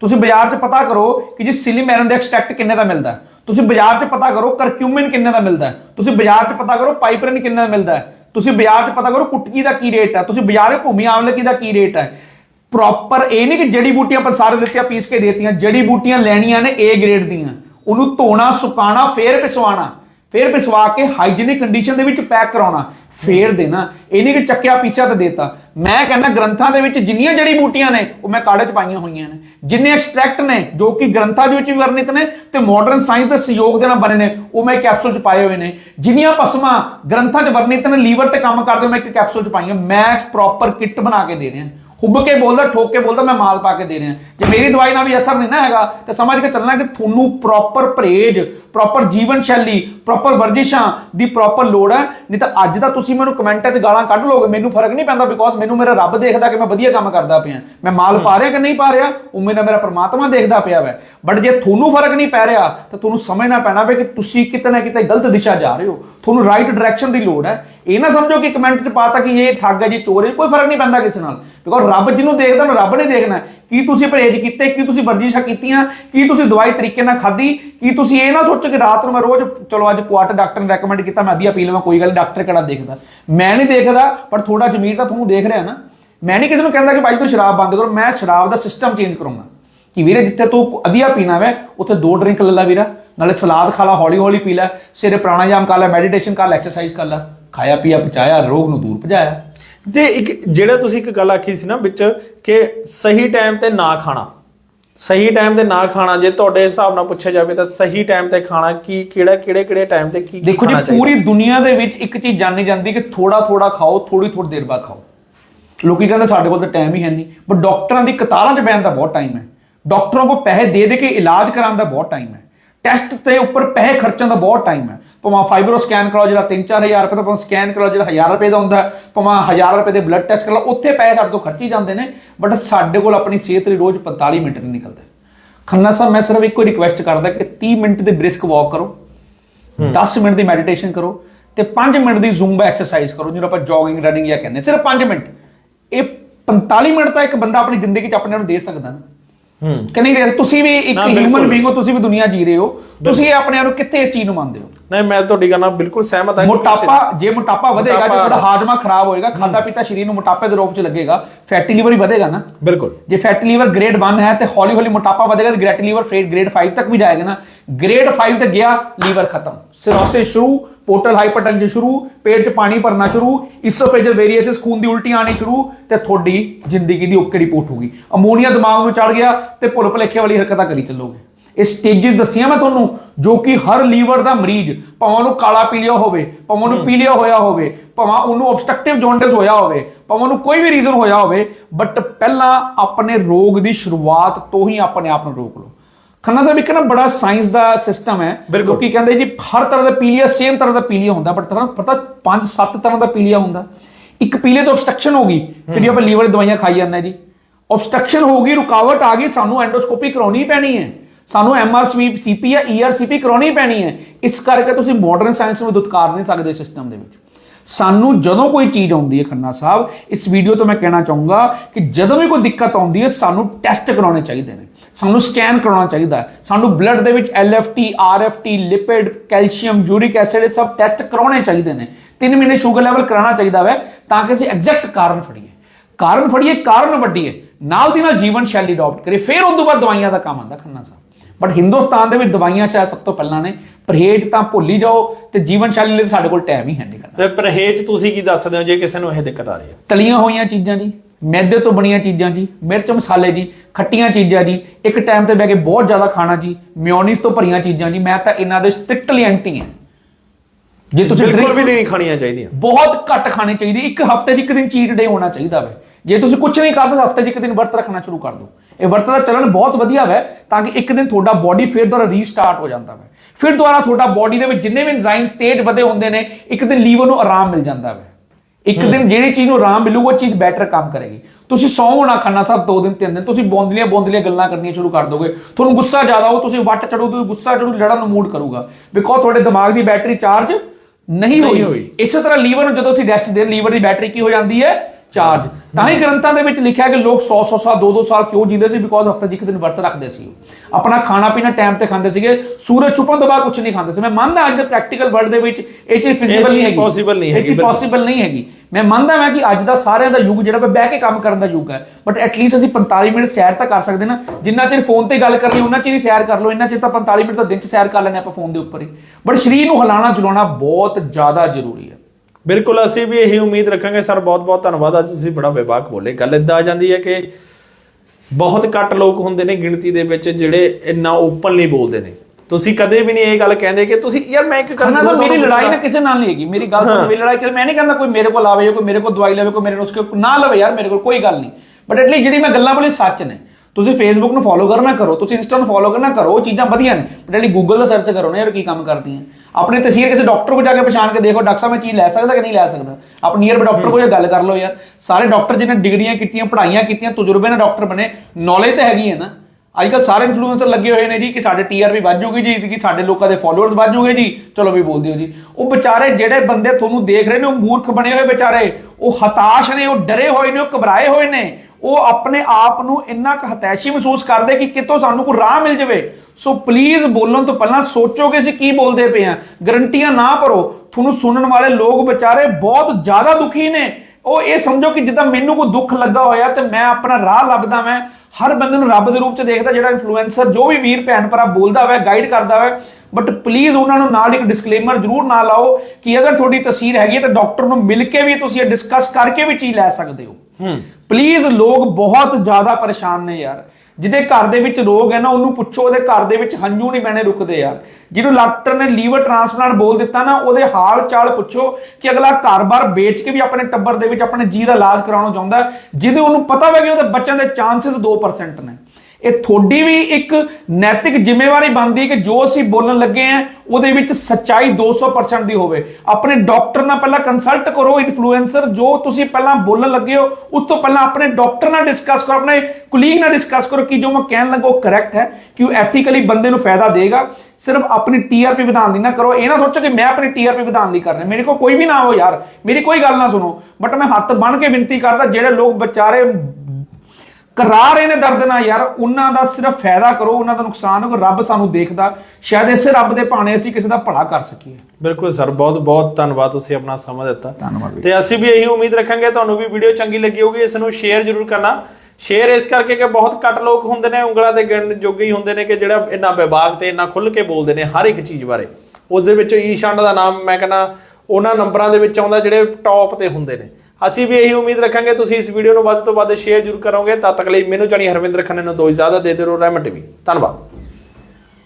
ਤੁਸੀਂ ਬਾਜ਼ਾਰ 'ਚ ਪਤਾ ਕਰੋ ਕਿ ਜੀ ਸਿਲੀਮੈਰਨ ਦਾ ਐਕਸਟ੍ਰੈਕਟ ਕਿੰਨੇ ਦਾ ਮਿਲਦਾ ਤੁਸੀਂ ਬਾਜ਼ਾਰ 'ਚ ਪਤਾ ਕਰੋ ਕਰਕਿਊਮਿਨ ਕਿੰਨੇ ਦਾ ਮਿਲਦਾ ਹੈ। ਤੁਸੀਂ ਬਾਜ਼ਾਰ 'ਚ ਪਤਾ ਕਰੋ ਪਾਈਪਰਨ ਕਿੰਨੇ ਦਾ ਮਿਲਦਾ ਹੈ। ਤੁਸੀਂ ਬਾਜ਼ਾਰ 'ਚ ਪਤਾ ਕਰੋ ਕੁਟਕੀ ਦਾ ਕੀ ਰੇਟ ਹੈ। ਤੁਸੀਂ ਬਾਜ਼ਾਰ 'ਚ ਭੂਮੀ ਆਮਲਕੀ ਦਾ ਕੀ ਰੇਟ ਹੈ। ਪ੍ਰੋਪਰ ਇਹ ਨਹੀਂ ਕਿ ਜੜੀ ਬੂਟੀਆਂ ਆਪਾਂ ਸਾਰੇ ਦਿੱਤੀਆਂ, ਪੀਸ ਕੇ ਦੇਤੀਆਂ ਜੜੀ ਬੂਟੀਆਂ ਲੈਣੀਆਂ ਨੇ A ਗ੍ਰੇਡ ਦੀਆਂ। ਉਹਨੂੰ ਧੋਣਾ, ਸੁਕਾਉਣਾ, ਫੇਰ ਪਿਸਵਾਣਾ ਫੇਰ ਪਿਸਵਾ ਕੇ ਹਾਈਜੀਨਿਕ ਕੰਡੀਸ਼ਨ ਦੇ ਵਿੱਚ ਪੈਕ ਕਰਾਉਣਾ। ਫੇਰ ਦੇਣਾ। ਇਹ ਨਹੀਂ ਕਿ ਚੱਕਿਆ, ਪੀਸਿਆ ਤਾਂ ਦੇਤਾ। ਮੈਂ ਕਹਿੰਦਾ ਗ੍ਰੰਥਾਂ ਦੇ ਵਿੱਚ ਜਿੰਨੀਆਂ ਜੜੀ ਬੂਟੀਆਂ ਨੇ, ਉਹ ਮੈਂ ਕਾੜੇ 'ਚ ਪਾਈਆਂ ਹੋਈਆਂ ਨੇ। ਜਿੰਨੇ ਐਕਸਟ੍ਰੈਕਟ ਨੇ, ਜੋ ਕਿ ਗ੍ਰੰਥਾਂ ਦੇ ਵਿੱਚ ਵੀ ਵਰਣਿਤ ਨੇ ਤੇ ਮਾਡਰਨ ਸਾਇੰਸ ਦੇ ਸਹਿਯੋਗ ਦੇ ਨਾਲ ਬਣੇ ਨੇ, ਉਹ ਮੈਂ ਕੈਪਸੂਲ 'ਚ ਪਾਏ ਹੋਏ ਨੇ। ਜਿੰਨੀਆਂ ਪਸਮਾਂ ਗ੍ਰੰਥਾਂ 'ਚ ਵਰਣਿਤ ਨੇ, ਲੀਵਰ ਤੇ ਕੰਮ ਕਰਦੇ ਮੈਂ ਇੱਕ ਕੈਪਸੂਲ 'ਚ ਪਾਈਆਂ ਮੈਂ ਪ੍ਰੋਪਰ ਕਿੱਟ ਬਣਾ ਕੇ ਦੇ ਰਿਹਾ। ਹੁੱਬ ਕੇ ਬੋਲਦਾ, ਠੋਕ ਕੇ ਬੋਲਦਾ, ਮੈਂ ਮਾਲ ਪਾ ਕੇ ਦੇ ਰਿਹਾ। ਜੇ ਮੇਰੀ ਦਵਾਈ ਨਾਲ ਵੀ ਅਸਰ ਨਹੀਂ ਨਾ ਹੈਗਾ, ਤਾਂ ਸਮਝ ਕੇ ਚੱਲਣਾ ਕਿ ਤੁਹਾਨੂੰ ਪ੍ਰੋਪਰ ਪਰਹੇਜ ਪ੍ਰੋਪਰ ਜੀਵਨ ਸ਼ੈਲੀ ਪ੍ਰੋਪਰ ਵਰਜਿਸ਼ਾਂ ਦੀ ਪ੍ਰੋਪਰ ਲੋੜ ਹੈ। ਨਹੀਂ ਤਾਂ ਅੱਜ ਦਾ ਤੁਸੀਂ ਮੈਨੂੰ ਕਮੈਂਟਾਂ 'ਚ ਗਾਲਾਂ ਕੱਢ ਲੋਗੇ ਮੈਨੂੰ ਫ਼ਰਕ ਨਹੀਂ ਪੈਂਦਾ ਬਿਕੋਜ਼ ਮੈਨੂੰ ਮੇਰਾ ਰੱਬ ਦੇਖਦਾ ਕਿ ਮੈਂ ਵਧੀਆ ਕੰਮ ਕਰਦਾ ਪਿਆ। ਮੈਂ ਮਾਲ ਪਾ ਰਿਹਾ ਕਿ ਨਹੀਂ ਪਾ ਰਿਹਾ, ਉਵੇਂ ਹੈ ਮੇਰਾ ਪਰਮਾਤਮਾ ਦੇਖਦਾ ਪਿਆ ਵੈ। ਬਟ ਜੇ ਤੁਹਾਨੂੰ ਫ਼ਰਕ ਨਹੀਂ ਪੈ ਰਿਹਾ, ਤਾਂ ਤੁਹਾਨੂੰ ਸਮਝਣਾ ਪੈਣਾ ਵੇ ਕਿ ਤੁਸੀਂ ਕਿਤੇ ਨਾ ਕਿਤੇ ਗਲਤ ਦਿਸ਼ਾ ਜਾ ਰਹੇ ਹੋ। ਤੁਹਾਨੂੰ ਰਾਈਟ ਡਾਇਰੈਕਸ਼ਨ ਦੀ ਲੋੜ ਹੈ। ਇਹ ਨਾ ਸਮਝੋ ਕਿ ਕਮੈਂਟ 'ਚ ਪਾਤਾ ਕਿ ਇਹ ਠੱਗ ਹੈ ਜੀ, ਚੋਰ ਹੈ ਕੋਈ ਫ਼ਰਕ ਨਹੀਂ ਪੈਂਦਾ ਕਿਸੇ ਨਾਲ। ਬਿਕੋਜ਼ ਰੱਬ ਜਿਹਨੂੰ ਦੇਖਦਾ ਉਹਨੂੰ ਰੱਬ ਨੇ ਦੇਖਣਾ ਕੀ ਤੁਸੀਂ ਪਰਹੇਜ਼ ਕੀਤੇ ਕੀ ਤੁਸੀਂ ਵਰਜਿਸ਼ਾਂ ਕੀਤੀਆਂ ਕੀ ਤੁਸੀਂ ਦਵਾਈ ਤਰੀਕੇ ਨਾਲ ਖਾਧੀ ਕੀ ਤੁਸੀਂ ਇਹ ਨਾ ਸੋਚੋ ਕਿ ਰਾਤ ਨੂੰ ਮੈਂ ਰੋਜ਼ ਚਲੋ ਅੱਜ ਕੁਆਟਰ ਡਾਕਟਰ ਨੇ ਰეკਮੈਂਡ ਕੀਤਾ ਮੈਂ ਅੱਧੀਆਂ ਪੀ ਲਵਾਂ ਕੋਈ ਗੱਲ ਨੀ, ਡਾਕਟਰ ਕਿਹੜਾ ਦੇਖਦਾ। ਮੈਂ ਨਹੀਂ ਦੇਖਦਾ ਪਰ ਥੋੜਾ ਜ਼ਮੀਰ ਤਾਂ ਤੁਹਾਨੂੰ ਦੇਖ ਰਿਹਾ ਨਾ। ਮੈਂ ਨਹੀਂ ਕਿਸੇ ਨੂੰ ਕਹਿੰਦਾ ਕਿ ਭਾਈ ਤੂੰ ਸ਼ਰਾਬ ਬੰਦ ਕਰੋ ਮੈਂ ਸ਼ਰਾਬ ਦਾ ਸਿਸਟਮ ਚੇਂਜ ਕਰੂੰਗਾ ਕਿ ਵੀਰੇ ਜਿੱਥੇ ਤੂੰ ਅਧੀਆ ਪੀਣਾ ਵੈ ਉੱਥੇ ਦੋ ਡਰਿੰਕ ਲੈ ਲੈ ਵੀਰਾ ਨਾਲੇ ਸਲਾਦ ਖਾ ਲਾ ਹੌਲੀ ਹੌਲੀ ਪੀ ਲੈ ਸਿਰੇ ਪ੍ਰਾਣਾਯਾਮ ਕਰ ਲੈ ਮੈਡੀਟੇਸ਼ਨ ਕਰ ਲੈ ਐਕਸਰਸਾਈਜ਼ ਕਰ ਲੈ ਖਾਇਆ ਪੀਆ ਪਚਾਇਆ ਰੋਗ ਨੂੰ ਦੂਰ ਭਜਾਇਆ। ਤੇ ਇੱਕ ਜਿਹੜਾ ਤੁਸੀਂ ਇੱਕ ਗੱਲ ਆਖੀ ਸੀ ਨਾ ਵਿੱਚ ਕਿ ਸਹੀ ਟਾਈਮ ਤੇ ਨਾ ਖਾਣਾ। ਸਹੀ ਟਾਈਮ ਤੇ ਨਾ ਖਾਣਾ ਜੇ ਤੁਹਾਡੇ ਹਿਸਾਬ ਨਾਲ ਪੁੱਛਿਆ ਜਾਵੇ ਤਾਂ ਸਹੀ ਟਾਈਮ ਤੇ ਖਾਣਾ ਕੀ ਕਿਹੜਾ ਕਿਹੜੇ ਕਿਹੜੇ ਟਾਈਮ ਤੇ ਕੀ ਕੀ ਦੇਖੋ ਜੀ ਪੂਰੀ ਦੁਨੀਆ ਦੇ ਵਿੱਚ ਇੱਕ ਚੀਜ਼ ਜਾਣੀ ਜਾਂਦੀ ਕਿ ਥੋੜਾ ਥੋੜਾ ਖਾਓ ਥੋੜੀ ਥੋੜੀ ਦੇਰ ਬਾਅਦ ਖਾਓ। ਲੋਕੀ ਕਹਿੰਦੇ ਸਾਡੇ ਕੋਲ ਤਾਂ ਟਾਈਮ ਹੀ ਹੈ ਨਹੀਂ ਪਰ ਡਾਕਟਰਾਂ ਦੀ ਕਤਾਰਾਂ 'ਚ ਬੈਣ ਦਾ ਬਹੁਤ ਟਾਈਮ ਹੈ। ਡਾਕਟਰਾਂ ਕੋਲ ਪੈਸੇ ਦੇ ਦੇ ਕੇ ਇਲਾਜ ਕਰਾਉਣ ਦਾ ਬਹੁਤ ਟਾਈਮ ਹੈ। ਟੈਸਟ ਤੇ ਉੱਪਰ ਪੈਸੇ ਖਰਚਣ ਦਾ ਬਹੁਤ ਟਾਈਮ ਹੈ। ਭਾਵੇਂ ਫਾਈਬਰੋ ਸਕੈਨ ਕਰਾਓ ਜਿਹੜਾ 3-4000 ਰੁਪਏ ਦਾ ਭਾਵੇਂ ਸਕੈਨ ਕਰਾਓ ਜਿਹੜਾ 1000 ਰੁਪਏ ਦਾ ਹੁੰਦਾ ਭਾਵੇਂ 1000 ਰੁਪਏ ਦੇ ਬਲੱਡ ਟੈਸਟ ਕਰਾਓ ਉੱਥੇ ਪੈਸੇ ਸਾਡੇ ਤੋਂ ਖਰਚੀ ਜਾਂਦੇ ਨੇ ਬਟ ਸਾਡੇ ਕੋਲ ਆਪਣੀ ਸਿਹਤ ਲਈ ਰੋਜ਼ 45 ਮਿੰਟ ਨਹੀਂ ਨਿਕਲਦੇ। ਖੰਨਾ ਸਾਹਿਬ ਮੈਂ ਸਿਰਫ ਇੱਕੋ ਰਿਕੁਐਸਟ ਕਰਦਾ ਕਿ 30 ਮਿੰਟ ਦੇ ਬ੍ਰਿਸਕ ਵਾਕ ਕਰੋ 10 ਮਿੰਟ ਦੀ ਮੈਡੀਟੇਸ਼ਨ ਕਰੋ ਤੇ 5 ਮਿੰਟ ਦੀ ਜ਼ੂੰਬਾ ਐਕਸਰਸਾਈਜ਼ ਕਰੋ ਜਿਹਨੂੰ ਆਪਾਂ ਜੋਗਿੰਗ ਰਨਿੰਗ ਜਾਂ ਕਹਿੰਦੇ। ਸਿਰਫ 5 ਮਿੰਟ। ਇਹ 45 ਮਿੰਟ ਤਾਂ ਇੱਕ ਬੰਦਾ ਆਪਣੀ ਜ਼ਿੰਦਗੀ 'ਚ ਆਪਣੇ ਆਪ ਨੂੰ ਦੇ ਸਕਦਾ ਨਾ। ਹੂੰ। ਕਿ ਨਹੀਂ ਦੇ ਤੁਸੀਂ ਵੀ ਇੱਕ ਨਾ, ਹਿਊਮਨ। ਬੀਇੰਗ ਹੋ ਤੁਸੀਂ ਵੀ ਦੁਨੀਆ ਜੀ ਰਹੇ ਹੋ ਤੁਸੀਂ ਆਪਣੇ ਆਪ ਨੂੰ ਕਿੱਥੇ ਇਸ ਚੀਜ਼ ਨੂੰ ਮੰਨਦੇ ਹੋ? ਨਹੀਂ ਮੈਂ ਤੁਹਾਡੀ ਗੱਲ ਨਾਲ ਬਿਲਕੁਲ ਸਹਿਮਤ ਹਾਂ। ਮੋਟਾਪਾ ਜੇ ਮੋਟਾਪਾ ਵਧੇਗਾ ਜੇ ਮੋਟਾਪਾ- ਤੁਹਾਡਾ ਹਾਜ਼ਮਾ ਖਰਾਬ ਹੋਏਗਾ ਖਾਦਾ ਪੀਤਾ ਸਰੀਰ ਨੂੰ ਮੋਟਾਪੇ ਦੇ ਰੂਪ 'ਚ ਲੱਗੇਗਾ ਫੈਟੀ ਲੀਵਰ ਹੀ ਵਧੇਗਾ ਨਾ। ਬਿਲਕੁਲ। ਜੇ ਫੈਟੀ ਲੀਵਰ ਗ੍ਰੇਡ 1 ਹੈ ਤੇ ਹੌਲੀ ਹੌਲੀ ਮੋਟਾਪਾ ਵਧੇਗਾ ਤੇ ਗ੍ਰੈਟੀ ਲੀਵਰ ਫੇਰ ਗ੍ਰੇਡ 5 ਤੱਕ ਵੀ ਜਾਏਗਾ ਨਾ। ਗ੍ਰੇਡ 5 ਤੇ ਗਿਆ ਲੀਵਰ ਖਤਮ। ਸਿਰੋਸਿਸ ਸ਼ੁਰੂ ਪੋਰਟਲ ਹਾਈਪਰਟੈਂਸ਼ਨ ਸ਼ੁਰੂ, ਪੇਟ 'ਚ ਪਾਣੀ ਭਰਨਾ ਸ਼ੁਰੂ ਇਸੋਫੇਜਲ ਵੇਰੀਏਸਿਸ ਖੂਨ ਦੀ ਉਲਟੀ ਆਣੀ ਸ਼ੁਰੂ, ਤੇ ਤੁਹਾਡੀ ਜ਼ਿੰਦਗੀ ਦੀ ਓਕੇ ਰਿਪੋਰਟ ਹੋਊਗੀ ਅਮੋਨੀਆ ਦਿਮਾਗ ਨੂੰ ਚੜ ਗਿਆ ਤੇ ਭੁੱਲ ਭੁਲੇਖੇ ਵਾਲੀ ਹਰਕਤਾਂ ਕਰੀ ਚੱਲੋਗੇ। ਇਹ ਸਟੇजेस ਦੱਸੀਆਂ ਮੈਂ ਤੁਹਾਨੂੰ, ਜੋ ਕਿ ਹਰ ਲੀਵਰ ਦਾ ਮਰੀਜ਼, ਭਾਵੇਂ ਉਹਨੂੰ ਕਾਲਾ ਪੀਲੀਆ ਹੋਵੇ, ਭਾਵੇਂ ਉਹਨੂੰ ਪੀਲੀਆ ਹੋਇਆ ਹੋਵੇ, ਭਾਵੇਂ ਉਹਨੂੰ ਆਬਸਟ੍ਰਕਟਿਵ ਜੌਂਡਿਸ ਹੋਇਆ ਹੋਵੇ, ਭਾਵੇਂ ਉਹਨੂੰ ਕੋਈ ਵੀ ਰੀਜ਼ਨ ਹੋਇਆ ਹੋਵੇ ਬਟ ਪਹਿਲਾਂ ਆਪਣੇ ਰੋਗ ਦੀ ਸ਼ੁਰੂਆਤ ਤੋਂ ਹੀ ਆਪਣੇ ਆਪ ਨੂੰ ਰੋਕ ਲਓ। ਖੰਨਾ ਸਾਹਿਬ ਇੱਕ ਨਾ ਬੜਾ ਸਾਇੰਸ ਦਾ ਸਿਸਟਮ ਹੈ। ਬਿਲਕੁਲ। ਲੋਕੀ ਕਹਿੰਦੇ ਜੀ ਹਰ ਤਰ੍ਹਾਂ ਦਾ ਪੀਲੀਆ ਸੇਮ ਤਰ੍ਹਾਂ ਦਾ ਪੀਲੀਆ ਹੁੰਦਾ ਬਟ ਤੁਹਾਨੂੰ ਪਤਾ 5-7 ਤਰ੍ਹਾਂ ਦਾ ਪੀਲੀਆ ਹੁੰਦਾ। ਇੱਕ ਪੀਲੀਆ ਤੋਂ ਆਬਸਟ੍ਰਕਸ਼ਨ ਹੋ ਗਈ ਫਿਰ ਜੀ ਆਪਾਂ ਲੀਵਰ ਦਵਾਈਆਂ ਖਾਈ ਜਾਂਦੇ ਜੀ। ਆਬਸਟ੍ਰਕਸ਼ਨ ਹੋ ਗਈ ਰੁਕਾਵਟ ਆ ਗਈ ਸਾਨੂੰ ਐਂਡੋਸਕੋਪੀ ਕਰਾਉਣੀ ਪੈਣੀ ਹੈ। ਸਾਨੂੰ ਐਮਆਰਸੀਪੀ ਸੀਪੀ ਜਾਂ ਈਆਰਸੀਪੀ ਕਰਾਉਣੀ ਪੈਣੀ ਹੈ। ਇਸ ਕਰਕੇ ਤੁਸੀਂ ਮਾਡਰਨ ਸਾਇੰਸ ਨੂੰ ਦੁਤਕਾਰ ਨਹੀਂ ਸਕਦੇ ਸਿਸਟਮ ਦੇ ਵਿੱਚ। ਸਾਨੂੰ ਜਦੋਂ ਕੋਈ ਚੀਜ਼ ਆਉਂਦੀ ਹੈ ਖੰਨਾ ਸਾਹਿਬ ਇਸ ਵੀਡੀਓ ਤੋਂ ਮੈਂ ਕਹਿਣਾ ਚਾਹੂੰਗਾ ਕਿ ਜਦੋਂ ਵੀ ਕੋਈ ਦਿੱਕਤ ਆਉਂਦੀ ਹੈ ਸਾਨੂੰ ਟੈਸਟ ਕਰਾਉਣੇ ਚਾਹੀਦੇ ਨੇ। ਸਾਨੂੰ ਸਕੈਨ ਕਰਾਉਣਾ ਚਾਹੀਦਾ ਸਾਨੂੰ ਬਲੱਡ ਦੇ ਵਿੱਚ LFT RFT lipid calcium uric acid ਇਹ ਸਭ ਟੈਸਟ ਕਰਾਉਣੇ ਚਾਹੀਦੇ ਨੇ। 3 ਮਹੀਨੇ ਸ਼ੂਗਰ ਲੈਵਲ ਕਰਾਉਣਾ ਚਾਹੀਦਾ ਹੈ ਤਾਂ ਕਿ ਅਸੀਂ ਐਗਜ਼ੈਕਟ ਕਾਰਨ ਫੜੀਏ। ਕਾਰਨ ਫੜੀਏ ਕਾਰਨ ਵੱਡੀਏ ਨਾਲ ਦੀ ਨਾਲ ਜੀਵਨ ਸ਼ੈਲੀ ਅਡਾਪਟ ਕਰੀਏ। ਫਿਰ ਉਸ ਤੋਂ ਬਾਅਦ ਦਵਾਈਆਂ ਦਾ ਕੰਮ ਆਉਂਦਾ ਖੰਨਾ ਸਾਹਿਬ। ਬਟ ਹਿੰਦੁਸਤਾਨ ਦੇ ਵਿੱਚ ਦਵਾਈਆਂ ਸ਼ਾਇਦ ਸਭ ਤੋਂ ਪਹਿਲਾਂ ਨੇ। ਪਰਹੇਜ਼ ਤਾਂ ਭੁੱਲ ਜਾਓ ਤੇ ਜੀਵਨ ਸ਼ੈਲੀ ਲਈ ਸਾਡੇ ਕੋਲ ਟਾਈਮ ਹੀ ਹੈ ਨਹੀਂ ਕਰਨਾ। ਤੇ ਪਰਹੇਜ਼ ਤੁਸੀਂ ਕੀ ਦੱਸਦੇ ਹੋ ਜੇ ਕਿਸੇ ਨੂੰ ਇਹ ਦਿੱਕਤ ਆ ਰਹੀ ਹੈ? ਤਲੀਆਂ ਹੋਈਆਂ ਚੀਜ਼ਾਂ ਜੀ। ਮੈਦੇ ਤੋਂ ਬਣੀਆਂ ਚੀਜ਼ਾਂ ਜੀ ਮਿਰਚ ਮਸਾਲੇ ਜੀ ਖੱਟੀਆਂ ਚੀਜ਼ਾਂ ਜੀ ਇੱਕ ਟਾਈਮ ਤੇ ਬਹਿ ਕੇ ਬਹੁਤ ਜ਼ਿਆਦਾ ਖਾਣਾ ਜੀ ਮਿਓਨੀਜ਼ ਤੋਂ ਭਰੀਆਂ ਚੀਜ਼ਾਂ ਜੀ ਮੈਂ ਤਾਂ ਇਹਨਾਂ ਦੇ ਸਟ੍ਰਿਕਟਲੀ ਐਂਟੀ ਹਾਂ। ਜੇ ਤੁਸੀਂ ਬਿਲਕੁਲ ਵੀ ਨਹੀਂ ਖਾਣੀਆਂ ਚਾਹੀਦੀਆਂ। ਬਹੁਤ ਘੱਟ ਖਾਣੀ ਚਾਹੀਦੀ ਇੱਕ ਹਫ਼ਤੇ 'ਚ ਇੱਕ ਦਿਨ ਚੀਟ ਡੇ ਹੋਣਾ ਚਾਹੀਦਾ ਵੇ। ਜੇ ਤੁਸੀਂ ਕੁਝ ਨਹੀਂ ਕਰ ਸਕਦੇ ਹਫ਼ਤੇ 'ਚ ਇੱਕ ਦਿਨ ਵਰਤ ਰੱਖਣਾ ਸ਼ੁਰੂ ਕਰ ਦਿਓ। ਇਹ ਵਰਤ ਦਾ ਚੱਲਣ ਬਹੁਤ ਵਧੀਆ ਵੈ ਤਾਂ ਕਿ ਇੱਕ ਦਿਨ ਤੁਹਾਡਾ ਬਾਡੀ ਫਿਰ ਦੁਬਾਰਾ ਰੀਸਟਾਰਟ ਹੋ ਜਾਂਦਾ ਵੈ। ਫਿਰ ਦੁਬਾਰਾ ਤੁਹਾਡਾ ਬਾਡੀ ਦੇ ਵਿੱਚ ਜਿੰਨੇ ਵੀ ਐਂਜ਼ਾਈਮਸ ਤੇਜ਼ ਵਧੇ ਹੁੰਦੇ ਨੇ ਇੱਕ ਦਿਨ ਲੀਵਰ ਨੂੰ ਆਰਾਮ ਮਿਲ ਜਾਂਦਾ ਵੈ। ਇੱਕ ਦਿਨ ਜਿਹੜੀ ਚੀਜ਼ ਨੂੰ ਆਰਾਮ ਮਿਲੂਗਾ ਉਹ ਚੀਜ਼ ਬੈਟਰ ਕੰਮ ਕਰੇਗੀ। ਤੁਸੀਂ ਸੌਂ ਨਾ ਖਾਣਾ ਸਾਹਿਬ ਦੋ ਦਿਨ ਤਿੰਨ ਦਿਨ ਤੁਸੀਂ ਬੋਂਦਲੀਆਂ ਬੋਂਦਲੀਆਂ ਗੱਲਾਂ ਕਰਨੀਆਂ ਸ਼ੁਰੂ ਕਰ ਦੋਗੇ। ਤੁਹਾਨੂੰ ਗੁੱਸਾ ਜ਼ਿਆਦਾ ਹੋ ਤੁਸੀਂ ਵੱਟ ਚੜੋ ਤੁਸੀਂ ਗੁੱਸਾ ਚੜੋ ਲੜਨ ਨੂੰ ਮੂਡ ਕਰੂਗਾ। ਬਿਕੋਜ਼ ਤੁਹਾਡੇ ਦਿਮਾਗ ਦੀ ਬੈਟਰੀ ਚਾਰਜ ਨਹੀਂ ਹੋਈ। ਇਸੇ ਤਰ੍ਹਾਂ ਲੀਵਰ ਨੂੰ ਜਦੋਂ ਅਸੀਂ ਰੈਸਟ ਦੇ ਲੀਵਰ ਦੀ ਬੈਟਰੀ ਕੀ ਹੋ ਜਾਂਦੀ ਹੈ? ਚਾਰਜ ਤਾਂ ਹੀ ਗ੍ਰੰਥਾਂ ਦੇ ਵਿੱਚ ਲਿਖਿਆ ਕਿ ਲੋਕ 100 100 ਸਾਲ 2 2 ਸਾਲ ਕਿਉਂ ਜੀਂਦੇ ਸੀ? ਬਿਕੋਜ਼ ਹਫ਼ਤੇ 'ਚ ਇੱਕ ਦਿਨ ਵਰਤ ਰੱਖਦੇ ਸੀ। ਆਪਣਾ ਖਾਣਾ ਪੀਣਾ ਟਾਈਮ ਤੇ ਖਾਂਦੇ ਸੀਗੇ। ਸੂਰਜ ਛੁਪਣ ਤੋਂ ਬਾਅਦ ਕੁਝ ਨਹੀਂ ਖਾਂਦੇ ਸੀ। ਮੈਂ ਮੰਨਦਾ ਅੱਜ ਦੇ ਪ੍ਰੈਕਟੀਕਲ ਵਰਲਡ ਦੇ ਵਿੱਚ ਇਹ ਚੀਜ਼ ਫਿਜ਼ੀਬਲ ਨਹੀਂ ਹੈਗੀ। possible ਨਹੀਂ ਇਹ ਹੈਗੀ, ਚੀਜ਼ ਬਿਲਕੁਲ। ਪੋਸੀਬਲ ਨਹੀਂ ਹੈਗੀ। ਮੈਂ ਮੰਨਦਾ ਮੈਂ ਕਿ ਅੱਜ ਦਾ ਸਾਰਿਆਂ ਦਾ ਯੁੱਗ ਜਿਹੜਾ ਬਹਿ ਕੇ ਕੰਮ ਕਰਨ ਦਾ ਯੁੱਗ ਹੈ। ਬਟ ਐਟਲੀਸਟ ਅਸੀਂ 45 ਮਿੰਟ ਸੈਰ ਤਾਂ ਕਰ ਸਕਦੇ ਨਾ। ਜਿੰਨਾ ਚਿਰ ਫੋਨ ਤੇ ਗੱਲ ਕਰਨੀ ਉਹਨਾਂ ਚਿਰ ਹੀ ਸੈਰ ਕਰ ਲਓ। ਇੰਨਾ ਚਿਰ ਤਾਂ 45 ਮਿੰਟ ਤਾਂ ਦਿਨ 'ਚ ਸੈਰ ਕਰ ਲੈਣੇ ਆਪਾਂ ਫੋਨ ਦੇ ਉੱਪਰ ਹੀ। ਬਟ ਸਰੀਰ ਨੂੰ ਹਿਲਾਉਣਾ ਜੁਲਾਉਣਾ ਬਹੁਤ ਜ਼ਿਆਦਾ ਜ਼ਰੂਰੀ ਹੈ। ਬਿਲਕੁਲ ਅਸੀਂ ਵੀ ਇਹੀ ਉਮੀਦ ਰੱਖਾਂਗੇ। ਸਰ ਬਹੁਤ ਬਹੁਤ ਧੰਨਵਾਦ। ਅੱਜ ਤੁਸੀਂ ਬੜਾ ਵਿਵਾਕ ਬੋਲੇ। ਗੱਲ ਇਦਾਂ ਆ ਜਾਂਦੀ ਹੈ ਕਿ ਬਹੁਤ ਘੱਟ ਲੋਕ ਹੁੰਦੇ ਨੇ ਗਿਣਤੀ ਦੇ ਵਿੱਚ ਜਿਹੜੇ ਇੰਨਾ ਓਪਨਲੀ ਬੋਲਦੇ ਨੇ। ਤੁਸੀਂ ਕਦੇ ਵੀ ਨਹੀਂ ਇਹ ਗੱਲ ਕਹਿੰਦੇ ਕਿ ਤੁਸੀਂ ਯਾਰ ਮੈਂ ਇੱਕ ਕਰਨਾ ਤਾਂ ਮੇਰੀ ਲੜਾਈ ਨਾ ਕਿਸੇ ਨਾਲ ਨਹੀਂ ਹੈਗੀ। ਮੇਰੀ ਗੱਲ। ਸੁਣ ਮੇਰੀ ਲੜਾਈ ਕਰ ਮੈਂ ਨਹੀਂ ਕਹਿੰਦਾ ਕੋਈ ਮੇਰੇ ਕੋਲ ਆਵੇ ਜਾਂ ਕੋਈ ਮੇਰੇ ਕੋਲ ਦਵਾਈ ਲਵੇ ਕੋਈ ਮੇਰੇ ਨੁਸਖੇ ਨਾ ਲਵੇ ਯਾਰ ਮੇਰੇ ਕੋਲ ਕੋਈ ਗੱਲ ਨਹੀਂ। ਬਟ ਐਟਲੀਸਟ ਜਿਹੜੀ ਮੈਂ ਗੱਲਾਂ ਬੋਲੀ ਸੱਚ ਨੇ। ਤੁਸੀਂ ਫੇਸਬੁੱਕ ਨੂੰ ਫੋਲੋ ਕਰਨਾ ਕਰੋ ਤੁਸੀਂ ਇੰਸਟਾ ਨੂੰ ਫੋਲੋ ਕਰਨਾ ਕਰੋ ਉਹ ਚੀਜ਼ਾਂ ਵਧੀਆ ਨੇ। ਬਟ ਐਟਲੀਸਟ ਗੂਗਲ ਦਾ ਸਰਚ ਕਰੋ ਨਾ ਯਾਰ ਕੀ ਕੰਮ ਕਰਦੀਆਂ। ਆਪਣੇ ਤਸਵੀਰ ਕਿਸੇ ਡਾਕਟਰ ਕੋਲ ਜਾ ਕੇ ਪਛਾਣ ਕੇ ਦੇਖੋ ਡਾਕਟਰ ਸਾਹਿਬ ਮੈਂ ਚੀਜ਼ ਲੈ ਸਕਦਾ ਕਿ ਨਹੀਂ ਲੈ ਸਕਦਾ? ਆਪ ਨੀਅਰ ਡਾਕਟਰ ਕੋਲ ਜਾ ਗੱਲ ਕਰ ਲਓ ਯਾਰ। ਸਾਰੇ ਡਾਕਟਰ ਜਿਹਨੇ ਡਿਗਰੀਆਂ ਕੀਤੀਆਂ ਪੜ੍ਹਾਈਆਂ ਕੀਤੀਆਂ ਤਜਰਬੇ ਨਾਲ ਡਾਕਟਰ ਬਣੇ ਨੌਲੇਜ ਤਾਂ ਹੈਗੀ ਹੈ ਨਾ। ਅੱਜ ਕੱਲ ਸਾਰੇ ਇਨਫਲੂਐਂਸਰ ਲੱਗੇ ਹੋਏ ਨੇ ਜੀ ਕਿ ਸਾਡੇ ਟੀਆਰਪੀ ਵੱਧ ਜੂਗੀ ਜੀ ਕਿ ਸਾਡੇ ਲੋਕਾਂ ਦੇ ਫਾਲੋਅਰਸ ਵੱਧ ਜੂਗੇ ਜੀ। ਚਲੋ ਵੀ ਬੋਲ ਦਿਓ ਜੀ। ਉਹ ਵਿਚਾਰੇ ਜਿਹੜੇ ਬੰਦੇ ਤੁਹਾਨੂੰ ਦੇਖ ਰਹੇ ਨੇ ਉਹ ਮੂਰਖ ਬਣੇ ਹੋਏ ਵਿਚਾਰੇ। ਉਹ ਹਤਾਸ਼ ਨੇ ਉਹ ਡਰੇ ਹੋਏ ਨੇ ਉਹ ਘਬਰਾਏ ਹੋਏ ਨੇ। ਉਹ ਆਪਣੇ ਆਪ ਨੂੰ ਇੰਨਾ ਕੁ ਹਤੈਸ਼ੀ ਮਹਿਸੂਸ ਕਰਦੇ ਕਿ ਕਿਤੋਂ ਸਾਨੂੰ ਕੋਈ ਰਾਹ ਮਿਲ ਜਾਵੇ। ਸੋ ਪਲੀਜ਼ ਬੋਲਣ ਤੋਂ ਪਹਿਲਾਂ ਸੋਚੋ ਕਿ ਅਸੀਂ ਕੀ ਬੋਲਦੇ ਪਏ ਆ? ਗਰੰਟੀਆਂ ਨਾ ਭਰੋ। ਤੁਹਾਨੂੰ ਸੁਣਨ ਵਾਲੇ ਲੋਕ ਵਿਚਾਰੇ ਬਹੁਤ ਜ਼ਿਆਦਾ ਦੁਖੀ ਨੇ। ਉਹ ਇਹ ਸਮਝੋ ਕਿ ਜਿੱਦਾਂ ਮੈਨੂੰ ਕੋਈ ਦੁੱਖ ਲੱਗਾ ਹੋਇਆ ਤੇ ਮੈਂ ਆਪਣਾ ਰਾਹ ਲੱਭਦਾ ਮੈਂ ਹਰ ਬੰਦੇ ਨੂੰ ਰੱਬ ਦੇ ਰੂਪ ਚ ਦੇਖਦਾ ਜਿਹੜਾ ਇਨਫਲੂਐਂਸਰ ਜੋ ਵੀ ਵੀਰ ਭੈਣ ਭਰਾ ਬੋਲਦਾ ਹੋਵੇ ਗਾਈਡ ਕਰਦਾ ਹੋਵੇ ਬਟ ਪਲੀਜ਼ ਉਹਨਾਂ ਨੂੰ ਨਾਲ ਇੱਕ ਡਿਸਕਲੇਮਰ ਜ਼ਰੂਰ ਨਾ ਲਾਓ ਕਿ ਅਗਰ ਤੁਹਾਡੀ ਤਸਵੀਰ ਹੈਗੀ ਹੈ ਤਾਂ ਡਾਕਟਰ ਨੂੰ ਮਿਲ ਕੇ ਵੀ ਤੁਸੀਂ ਇਹ ਡਿਸਕਸ ਕਰਕੇ ਵੀ ਚੀਜ਼ ਲੈ ਸਕਦੇ ਹੋ। ਪਲੀਜ਼ ਲੋਕ ਬਹੁਤ ਜ਼ਿਆਦਾ ਪਰੇਸ਼ਾਨ ਨੇ ਯਾਰ। ਜਿਹਦੇ ਘਰ ਦੇ ਵਿੱਚ ਰੋਗ ਹੈ ਨਾ, ਉਹਨੂੰ ਪੁੱਛੋ, ਉਹਦੇ ਘਰ ਦੇ ਵਿੱਚ ਹੰਝੂ ਨਹੀਂ ਬਹਿਣੇ ਰੁਕਦੇ ਆ ਜਿਹਨੂੰ ਡਾਕਟਰ ਨੇ ਲੀਵਰ ਟ੍ਰਾਂਸਪਲਾਂਟ ਬੋਲ ਦਿੱਤਾ ਨਾ, ਉਹਦੇ ਹਾਲ ਚਾਲ ਪੁੱਛੋ ਕਿ ਅਗਲਾ ਘਰ-ਬਾਰ ਵੇਚ ਕੇ ਵੀ ਆਪਣੇ ਟੱਬਰ ਦੇ ਵਿੱਚ ਆਪਣੇ ਜੀ ਦਾ ਇਲਾਜ ਕਰਾਉਣਾ ਚਾਹੁੰਦਾ, ਜਿਹਦੇ ਉਹਨੂੰ ਪਤਾ ਹੋਵੇ ਕਿ ਉਹਦੇ ਬੱਚਿਆਂ ਦੇ ਚਾਂਸਸ 2% ਨੇ। ਇਹ ਤੁਹਾਡੀ ਵੀ ਇੱਕ ਨੈਤਿਕ ਜ਼ਿੰਮੇਵਾਰੀ ਬਣਦੀ ਹੈ ਕਿ ਜੋ ਅਸੀਂ ਬੋਲਣ ਲੱਗੇ ਆ ਉਹਦੇ ਵਿੱਚ ਸੱਚਾਈ 200% ਦੀ ਹੋਵੇ। ਆਪਣੇ ਡਾਕਟਰ ਨਾਲ ਪਹਿਲਾਂ ਕੰਸਲਟ ਕਰੋ ਇਨਫਲੂਐਂਸਰ ਜੋ ਤੁਸੀਂ ਪਹਿਲਾਂ ਬੋਲਣ ਲੱਗੇ ਹੋ, ਉਸ ਤੋਂ ਪਹਿਲਾਂ ਆਪਣੇ ਡਾਕਟਰ ਨਾਲ ਡਿਸਕਸ ਕਰੋ, ਆਪਣੇ ਕੁਲੀਗ ਨਾਲ ਡਿਸਕਸ ਕਰੋ ਕਿ ਜੋ ਮੈਂ ਕਹਿਣ ਲੱਗਾ ਉਹ ਕਰੈਕਟ ਹੈ, ਕਿ ਉਹ ਐਥੀਕਲੀ ਬੰਦੇ ਨੂੰ ਫਾਇਦਾ ਦੇਗਾ। ਸਿਰਫ ਆਪਣੀ ਟੀਆਰਪੀ ਵਧਾਉਣ ਦੀ ਨਾ ਕਰੋ, ਇਹ ਨਾ ਸੋਚੋ ਕਿ ਮੈਂ ਆਪਣੀ ਟੀਆਰਪੀ ਵਧਾਉਣ ਲਈ ਕਰ ਰਿਹਾ। ਮੇਰੇ ਕੋਲ ਕੋਈ ਵੀ ਨਾ ਹੋ ਯਾਰ, ਮੇਰੀ ਕੋਈ ਗੱਲ ਨਾ ਸੁਣੋ ਬਟ ਮੈਂ ਹੱਥ ਬਣ ਕੇ ਬੇਨਤੀ ਕਰਦਾ, ਜਿਹੜੇ ਲੋਕ ਵਿਚਾਰੇ ਕਰਾ ਰਹੇ ਨੇ ਦਰਦ ਨਾਲ ਯਾਰ ਉਹਨਾਂ ਦਾ ਸਿਰਫ ਫਾਇਦਾ ਕਰੋ ਉਹਨਾਂ ਦਾ ਨੁਕਸਾਨ ਹੋ ਰੱਬ ਸਾਨੂੰ ਦੇਖਦਾ ਸ਼ਾਇਦ ਇਸੇ ਰੱਬ ਦੇ ਭਾਣੇ ਅਸੀਂ ਕਿਸੇ ਦਾ ਭਲਾ ਕਰ ਸਕੀਏ। ਬਿਲਕੁਲ ਸਰ ਬਹੁਤ ਬਹੁਤ ਧੰਨਵਾਦ ਤੁਸੀਂ ਆਪਣਾ ਸਮਾਂ ਦਿੱਤਾ। ਧੰਨਵਾਦ ਤੇ ਅਸੀਂ ਵੀ ਇਹੀ ਉਮੀਦ ਰੱਖਾਂਗੇ ਤੁਹਾਨੂੰ ਵੀ ਵੀਡੀਓ ਚੰਗੀ ਲੱਗੀ ਹੋਊਗੀ ਇਸ ਨੂੰ ਸ਼ੇਅਰ ਜ਼ਰੂਰ ਕਰਨਾ। ਸ਼ੇਅਰ ਇਸ ਕਰਕੇ ਕਿ ਬਹੁਤ ਘੱਟ ਲੋਕ ਹੁੰਦੇ ਨੇ ਉਂਗਲਾਂ ਦੇ ਗਿਣਨ ਜੋਗੇ ਹੀ ਹੁੰਦੇ ਨੇ ਕਿ ਜਿਹੜਾ ਇੰਨਾ ਵਿਭਾਗ ਤੇ ਇੰਨਾ ਖੁੱਲ ਕੇ ਬੋਲਦੇ ਨੇ ਹਰ ਇੱਕ ਚੀਜ਼ ਬਾਰੇ। ਉਸ ਦੇ ਵਿੱਚ ਈਸ਼ਾਨ ਦਾ ਨਾਮ ਮੈਂ ਕਹਿੰਦਾ ਉਹਨਾਂ ਨੰਬਰਾਂ ਦੇ ਵਿੱਚ ਆਉਂਦਾ ਜਿਹੜੇ ਟੌਪ ਤੇ ਹੁੰਦੇ ਨੇ। ਅਸੀਂ ਵੀ ਇਹੀ ਉਮੀਦ ਰੱਖਾਂਗੇ, ਤੁਸੀਂ ਇਸ ਵੀਡੀਓ ਨੂੰ ਵੱਧ ਤੋਂ ਵੱਧ ਸ਼ੇਅਰ ਜ਼ਰੂਰ ਕਰੋਗੇ। ਤਦ ਤੱਕ ਲਈ ਮੈਨੂੰ ਜਾਨੀ ਹਰਵਿੰਦਰ ਖੰਨੇ ਨੂੰ ਦੋ ਇਜਾਜ਼ਤ, ਦੇ ਦਿਓ ਰਹਿਮਤ ਟੀਵੀ। ਧੰਨਵਾਦ।